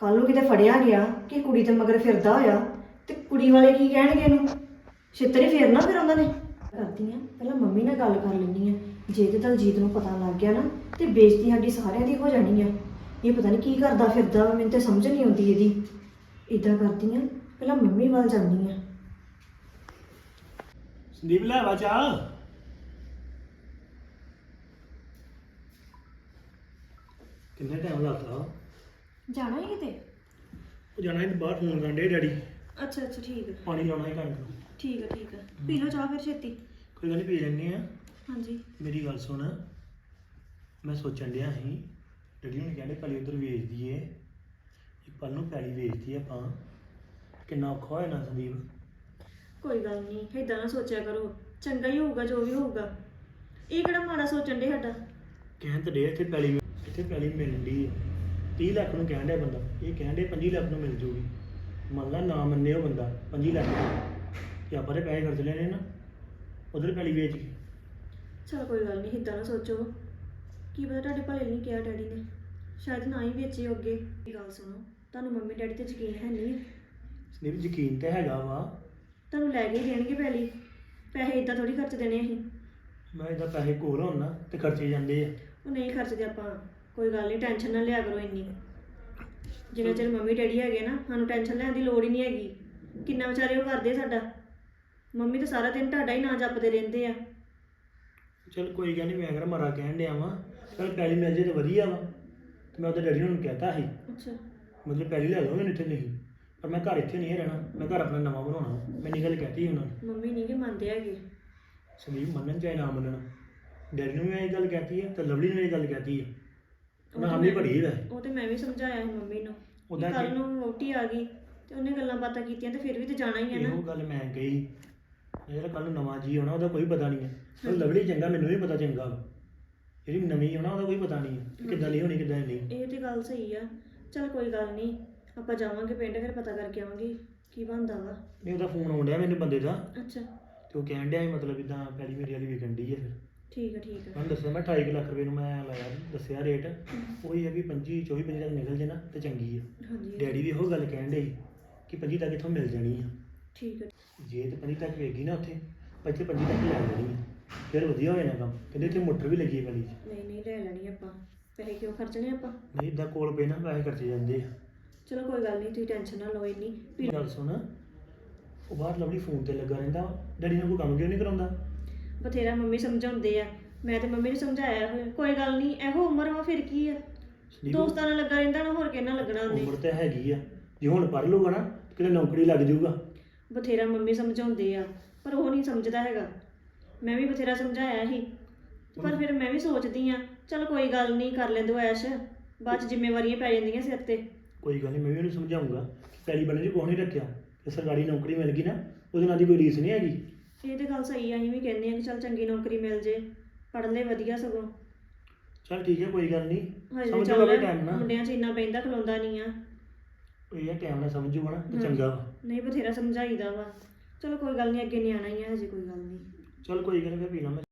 ਕੱਲ ਨੂੰ ਕਿਤੇ ਫੜਿਆ ਗਿਆ ਕਿ ਕੁੜੀ ਤੇ ਮਗਰ ਫਿਰਦਾ ਹੋਇਆ, ਤੇ ਕੁੜੀ ਵਾਲੇ ਕੀ ਕਹਿਣਗੇ ਇਹਨੂੰ? ਛਿੱਤਰ ਹੀ ਫੇਰਨਾ ਫਿਰ ਉਹਨਾਂ ਨੇ। ਕਰਦੀ ਆ, ਪਹਿਲਾਂ ਮੰਮੀ ਨਾਲ ਗੱਲ ਕਰ ਲੈਣੀ ਆ। ਜੇ ਤੇ ਦਲਜੀਤ ਨੂੰ ਪਤਾ ਲੱਗ ਗਿਆ ਨਾ, ਤੇ ਬੇਇੱਜ਼ਤੀ ਸਾਡੀ ਸਾਰਿਆਂ ਦੀ ਹੋ ਜਾਣੀ ਆ। ਇਹ ਪਤਾ ਨਹੀਂ ਕੀ ਕਰਦਾ ਫਿਰਦਾ ਵਾ, ਮੈਨੂੰ ਤੇ ਸਮਝ ਨਹੀਂ ਆਉਂਦੀ ਇਹਦੀ। ਇਦਾਂ ਕਰਦੀ ਆ, ਪਹਿਲਾਂ ਮੰਮੀ ਵੱਲ ਜਾਂਦੀ ਆ। ਸੰਦੀਪ ਲੈ ਵਾ ਚਾਹ। ਕਿੰਨਾ ਟਾਈਮ ਲੱਗਦਾ? ਜਾਣਾ ਹੈ ਕਿਤੇ? ਉਹ ਜਾਣਾ ਇਹ ਬਾਹਰ ਫੋਨ ਕਰਨ ਡੇ ਡੈਡੀ। ਅੱਛਾ ਅੱਛਾ ਠੀਕ ਹੈ ਪਾਣੀ ਲਾਉਣਾ ਹੈ ਕਣਕ ਨੂੰ। ਠੀਕ ਹੈ ਠੀਕ ਹੈ ਪੀ ਲਓ ਚਾਹ ਫਿਰ ਛੇਤੀ। ਕੋਈ ਗੱਲ ਨਹੀਂ ਪੀ ਲੈਣੇ ਆ ਹਾਂਜੀ। ਮੇਰੀ ਗੱਲ ਸੁਣ। ਮੈਂ ਸੋਚਣ ਡਿਆ ਸੀ ਡੈਡੀ ਹੁਣ ਕਹਿੰਦੇ ਪਹਿਲੇ ਉਧਰ ਵੇਚ ਦਈਏ। ਇੱਕ ਪਲ ਨੂੰ ਪੈਲੀ ਵੇਚਦੀ ਆਪਾਂ। ਕਿੰਨਾ ਔਖਾ ਹੋਇਆ ਨਾ ਸੰਦੀਪ। ਕੋਈ ਗੱਲ ਨਹੀਂ ਏਦਾਂ ਨਾ ਸੋਚਿਆ ਕਰੋ। ਚੰਗਾ ਹੀ ਹੋਊਗਾ ਜੋ ਵੀ ਹੋਊਗਾ। ਇਹ ਕਿਹੜਾ ਮਾੜਾ ਸੋਚਣ ਦੇ ਸਾਡਾ? ਕਹਿਣ ਤੇ ਡੇ ਇੱਥੇ ਪੈਲੀ ਇੱਥੇ ਪੈਲੀ ਮਿਲਣ ਦੀ 30 ਲੱਖ ਨੂੰ ਕਹਿਣ ਡਿਆ ਬੰਦਾ। ਇਹ ਕਹਿਣ ਡੇ 25 ਲੱਖ ਨੂੰ ਮਿਲ ਜੂਗੀ। ਮੰਨ ਲਾ ਨਾ ਮੰਨੇ ਉਹ ਬੰਦਾ 25 ਲੱਖ ਤੇ ਆਪਾਂ ਦੇ ਪੈਸੇ ਖਰਚ ਲੈਣੇ ਨਾ। ਉਧਰ ਪੈਲੀ ਵੇਚ ਕੇ। ਚਲ ਕੋਈ ਗੱਲ ਨਹੀਂ ਏਦਾਂ ਨਾ ਸੋਚੋ। ਕੀ ਪਤਾ ਤੁਹਾਡੇ ਭਲੇ ਨਹੀਂ ਕਿਹਾ ਡੈਡੀ ਨੇ। ਸ਼ਾਇਦ ਨਾ ਹੀ ਵੇਚੇ ਅੱਗੇ। ਇਹ ਗੱਲ ਸੁਣੋ ਤੁਹਾਨੂੰ ਮੰਮੀ ਡੈਡੀ ਤੇ ਯਕੀਨ ਹੈ ਨਹੀਂ? ਸੰਦੀਪ ਯਕੀਨ ਤੇ ਹੈਗਾ ਵਾ। ਤੁਹਾਨੂੰ ਲੈ ਕੇ ਹੀ ਦੇਣਗੇ ਪਹਿਲੀ ਪੈਸੇ ਇਦਾਂ ਥੋੜੀ ਖਰਚ ਦੇਣੇ ਅਸੀਂ। ਮੈਂ ਇਹਦਾ ਪੈਸੇ ਕੋਲ ਹੋਣ ਨਾ ਤੇ ਖਰਚੇ ਜਾਂਦੇ ਆ। ਉਹ ਨਹੀਂ ਖਰਚਦੇ ਆਪਾਂ। ਕੋਈ ਗੱਲ ਨਹੀਂ ਟੈਨਸ਼ਨ ਨਾ ਲਿਆ ਕਰੋ ਇੰਨੀ। ਜਿੰਨਾ ਚਿਰ ਮੰਮੀ ਡੈਡੀ ਹੈਗੇ ਨਾ ਸਾਨੂੰ ਟੈਨਸ਼ਨ ਲੈਣ ਦੀ ਲੋੜ ਹੀ ਨਹੀਂ ਹੈਗੀ। ਕਿੰਨਾ ਵਿਚਾਰੇ ਉਹ ਕਰਦੇ ਸਾਡਾ। ਮੰਮੀ ਤਾਂ ਸਾਰਾ ਦਿਨ ਤੁਹਾਡਾ ਹੀ ਨਾਂ ਜਪਦੇ ਰਹਿੰਦੇ ਆ। ਚਲ ਕੋਈ ਗੱਲ ਨਹੀਂ ਮੈਂ ਅਗਰ ਮਰਾ ਕਹਿਣ ਡਿਆ ਵਾਂ ਚਲ ਪੈਲੀ ਮਿਲ ਜੇ ਤੇ ਵਧੀਆ ਵਾ। ਤੇ ਮੈਂ ਉਹਦੇ ਡੈਡੀ ਨੂੰ ਕਹਿਤਾ ਸੀ। ਅੱਛਾ। ਮਤਲਬ ਪੈਲੀ ਲੈ ਲਓ ਮੈਨੂੰ ਇੱਥੇ ਨਹੀਂ। ਪਰ ਮੈਂ ਘਰ ਇੱਥੇ ਨਹੀਂ ਰਹਿਣਾ ਮੈਂ ਘਰ ਆਪਣਾ ਨਵਾਂ ਬਣਾਉਣਾ ਮੈਂ ਇਹ ਗੱਲ ਕਹਿਤੀ ਉਹਨਾਂ ਨੂੰ। ਮੰਮੀ ਨਹੀਂ ਕਿ ਮੰਨਦੇ ਹੈਗੇ। ਸੰਦੀਪ ਮੰਨਣ ਚਾਹੇ ਨਾ ਮੰਨਣ। ਡੈਡੀ ਨੂੰ ਵੀ ਇਹ ਗੱਲ ਕਹਿਤੀ ਹੈ ਤੇ ਲਵਲੀ ਨੂੰ ਵੀ ਇਹ ਗੱਲ ਕਹਿਤੀ ਹੈ ਹੈ ਉਹ ਤੇ ਮੈਂ ਵੀ ਸਮਝਾਇਆ ਸੀ ਮੰਮੀ ਨੂੰ ਉਹਦਾ ਕੱਲ ਨੂੰ ਵੋਟੀ ਆ ਗਈ ਤੇ ਉਹਨੇ ਗੱਲਾਂ ਬਾਤਾਂ ਕੀਤੀਆਂ ਤੇ ਫਿਰ ਵੀ ਤੇ ਜਾਣਾ ਹੀ ਹੈ ਨਾ। ਇਹੋ ਗੱਲ ਮੈਂ ਕਹੀ। ਜਿਹੜਾ ਕੱਲ ਨੂੰ ਨਵਾਂ ਜੀ ਆਉਣਾ ਉਹਦਾ ਕੋਈ ਪਤਾ ਨਹੀਂ ਹੈ। ਉਹ ਲਵਲੀ ਚੰਗਾ ਮੈਨੂੰ ਵੀ ਪਤਾ ਚੰਗਾ ਵਾ। ਜਿਹੜੀ ਨਵੀਂ ਆਉਣਾ ਉਹਦਾ ਕੋਈ ਪਤਾ ਨਹੀਂ ਹੈ ਕਿ ਕਿੱਦਾਂ ਦੀ ਹੋਣੀ ਕਿੱਦਾਂ ਨਹੀਂ। ਇਹ ਤੇ ਗੱਲ ਸਹੀ ਆ। ਚਲ ਕੋਈ ਗੱਲ ਨਹੀਂ ਆਪਾਂ ਜਾਵਾਂਗੇ ਪਿੰਡ ਫਿਰ ਪਤਾ ਕਰਕੇ ਆਵਾਂਗੇ ਕੀ ਬਣਦਾ ਵਾ। ਨਹੀਂ ਉਹਦਾ ਫੋਨ ਆਉਣ ਡਿਆ ਮੈਨੂੰ ਬੰਦੇ ਦਾ। ਅੱਛਾ। ਤੇ ਉਹ ਕਹਿਣ ਡਿਆ ਸੀ ਮਤਲਬ ਇਦਾਂ ਪਹਿਲੀ ਮੇਰੀ ਵਾਲੀ ਵਿਕਣ ਡਈ ਹੈ ਫਿਰ। ਠੀਕ ਆ ਠੀਕ ਆ। ਮੈਂ ਦੱਸਿਆ ਮੈਂ 28 ਕੁ ਲੱਖ ਰੁਪਏ ਨੂੰ ਮੈਂ ਲਾਇਆ ਦੱਸਿਆ ਰੇਟ। ਉਹੀ ਹੈ ਵੀ 25 24 25 ਤੱਕ ਨਿਕਲ ਜੇ ਨਾ ਤੇ ਚੰਗੀ ਹੈ ਹਾਂਜੀ ਡੈਡੀ ਵੀ ਇਹੋ ਗੱਲ ਕਹਿਣ ਡੇ ਕਿ 25 ਤੱਕ ਇੱਥੋਂ ਮਿਲ ਜਾਣੀ ਆ। ਠੀਕ ਆ। ਜੇ ਤੇ 25 ਤੱਕ ਵੇਗੀ ਨਾ ਉੱਥੇ ਇੱਥੇ 25 ਤੱਕ ਲੈ ਜਾਣੀ ਆ। ਫਿਰ ਵਧੀਆ ਹੋ ਜਾਣਾ ਕੰਮ। ਕਹਿੰਦੇ ਇੱਥੇ ਮੋਟਰ ਵੀ ਲੱਗੀ ਹੈ ਵਾਲੀ ਨਹੀਂ ਨਹੀਂ ਲੈ ਲੈਣੀ ਆਪਾਂ। ਪੈਸੇ ਕਿਉਂ ਖਰਚਣੇ ਆਪਾਂ? ਨਹੀਂ ਇਦਾਂ ਕੋਲ ਪਏ ਨਾ ਪੈਸੇ ਖਰਚੇ ਜਾਂਦੇ ਆ। ਚਲੋ ਕੋਈ ਗੱਲ ਨਹੀਂ ਤੁਸੀਂ ਟੈਨਸ਼ਨ ਨਾ ਲਓ ਇੰਨੀ। ਵੀ ਗੱਲ ਸੁਣ। ਉਹ ਬਾਹਰ ਲਵਲੀ ਫੋਨ ਤੇ ਲੱਗਾ ਰਹਿੰਦਾ। ਡੈਡੀ ਨਾਲ ਕੋਈ ਕੰਮ ਕਿਉਂ ਨਹੀਂ ਕਰਾਉਂਦਾ? ਬਥੇਰਾ ਮੰਮੀ ਸਮਝਾਉਂਦੇ ਆ। ਮੈਂ ਤੇ ਮੰਮੀ ਨੂੰ ਸਮਝਾਇਆ ਹੋਇਆ ਕੋਈ ਗੱਲ ਨਹੀਂ ਇਹੋ ਉਮਰ ਵਾ ਫਿਰ ਕੀ ਆ? ਸੰਦੀਪ, ਦੋਸਤਾਂ ਨਾਲ ਲੱਗਾ ਰਹਿੰਦਾ ਨਾ ਹੋਰ ਕਿਹਨਾਂ ਲੱਗਣਾ ਉਹਨੇ? ਉਮਰ ਤਾਂ ਹੈਗੀ ਆ। ਜੇ ਹੁਣ ਪੜ ਲੂਗਾ ਨਾ ਤੇ ਕਿਤੇ ਨੌਕਰੀ ਲੱਗ ਜਾਊਗਾ। ਬਥੇਰਾ ਮੰਮੀ ਸਮਝਾਉਂਦੇ ਆ ਪਰ ਉਹ ਨਹੀਂ ਸਮਝਦਾ ਹੈਗਾ। ਮੈਂ ਵੀ ਬਥੇਰਾ ਸਮਝਾਇਆ ਸੀ ਪਰ ਫਿਰ ਮੈਂ ਵੀ ਸੋਚਦੀ ਆ ਚਲ ਕੋਈ ਗੱਲ ਨਹੀਂ ਕਰ ਲੈਂਦੋ ਐਸ਼। ਬਾਅਦ ਚ ਜ਼ਿੰਮੇਵਾਰੀਆਂ ਪੈ ਜਾਂਦੀਆਂ ਸਿਰ ਤੇ। ਕੋਈ ਗੱਲ ਨਹੀਂ ਮੈਂ ਵੀ ਉਹਨੂੰ ਸਮਝਾਉਂਗਾ ਪੈਲੀ ਬਣੇ ਜੀ ਕੋਈ ਨਹੀਂ ਰੱਖਿਆ। ਜੇ ਸਰਕਾਰੀ ਨੌਕਰੀ ਮਿਲ ਗਈ ਨਾ ਉਹਦੇ ਨਾਲ ਦੀ ਕੋਈ ਰੀਸ ਨਹੀਂ ਹੈਗੀ। ਇਹ ਤੇ ਗੱਲ ਸਹੀ ਆ ਅਸੀਂ ਵੀ ਕਹਿੰਦੇ ਆ ਕਿ ਚਲ ਚੰਗੀ ਨੌਕਰੀ ਮਿਲ ਜੇ ਪੜ੍ਹ ਲੈ ਵਧੀਆ ਸਗੋਂ। ਚਲ ਠੀਕ ਹੈ ਕੋਈ ਗੱਲ ਨਹੀਂ ਹਜੇ ਸਮਝ ਲਓ ਟਾਈਮ ਨਾ। ਮੁੰਡਿਆਂ 'ਚ ਇੰਨਾ ਪੈਂਦਾ ਖਲੋਂਦਾ ਨਹੀਂ ਆ। ਇਹ ਟਾਈਮ ਨਾਲ ਸਮਝੂਗਾ ਨਾ ਤੇ। ਚੰਗਾ ਵਾ। ਨਹੀਂ ਬਥੇਰਾ ਸਮਝਾਈਦਾ ਵਾ। ਚਲੋ ਕੋਈ ਗੱਲ ਨਹੀਂ ਅੱਗੇ ਨਿਆਣਾ ਹੀ ਆ ਹਜੇ ਕੋਈ ਗੱਲ ਨਹੀਂ ਚਲ ਕੋਈ ਗੱਲ ਨਹੀਂ ਫਿਰ ਪੀਣਾ ਮੈਂ।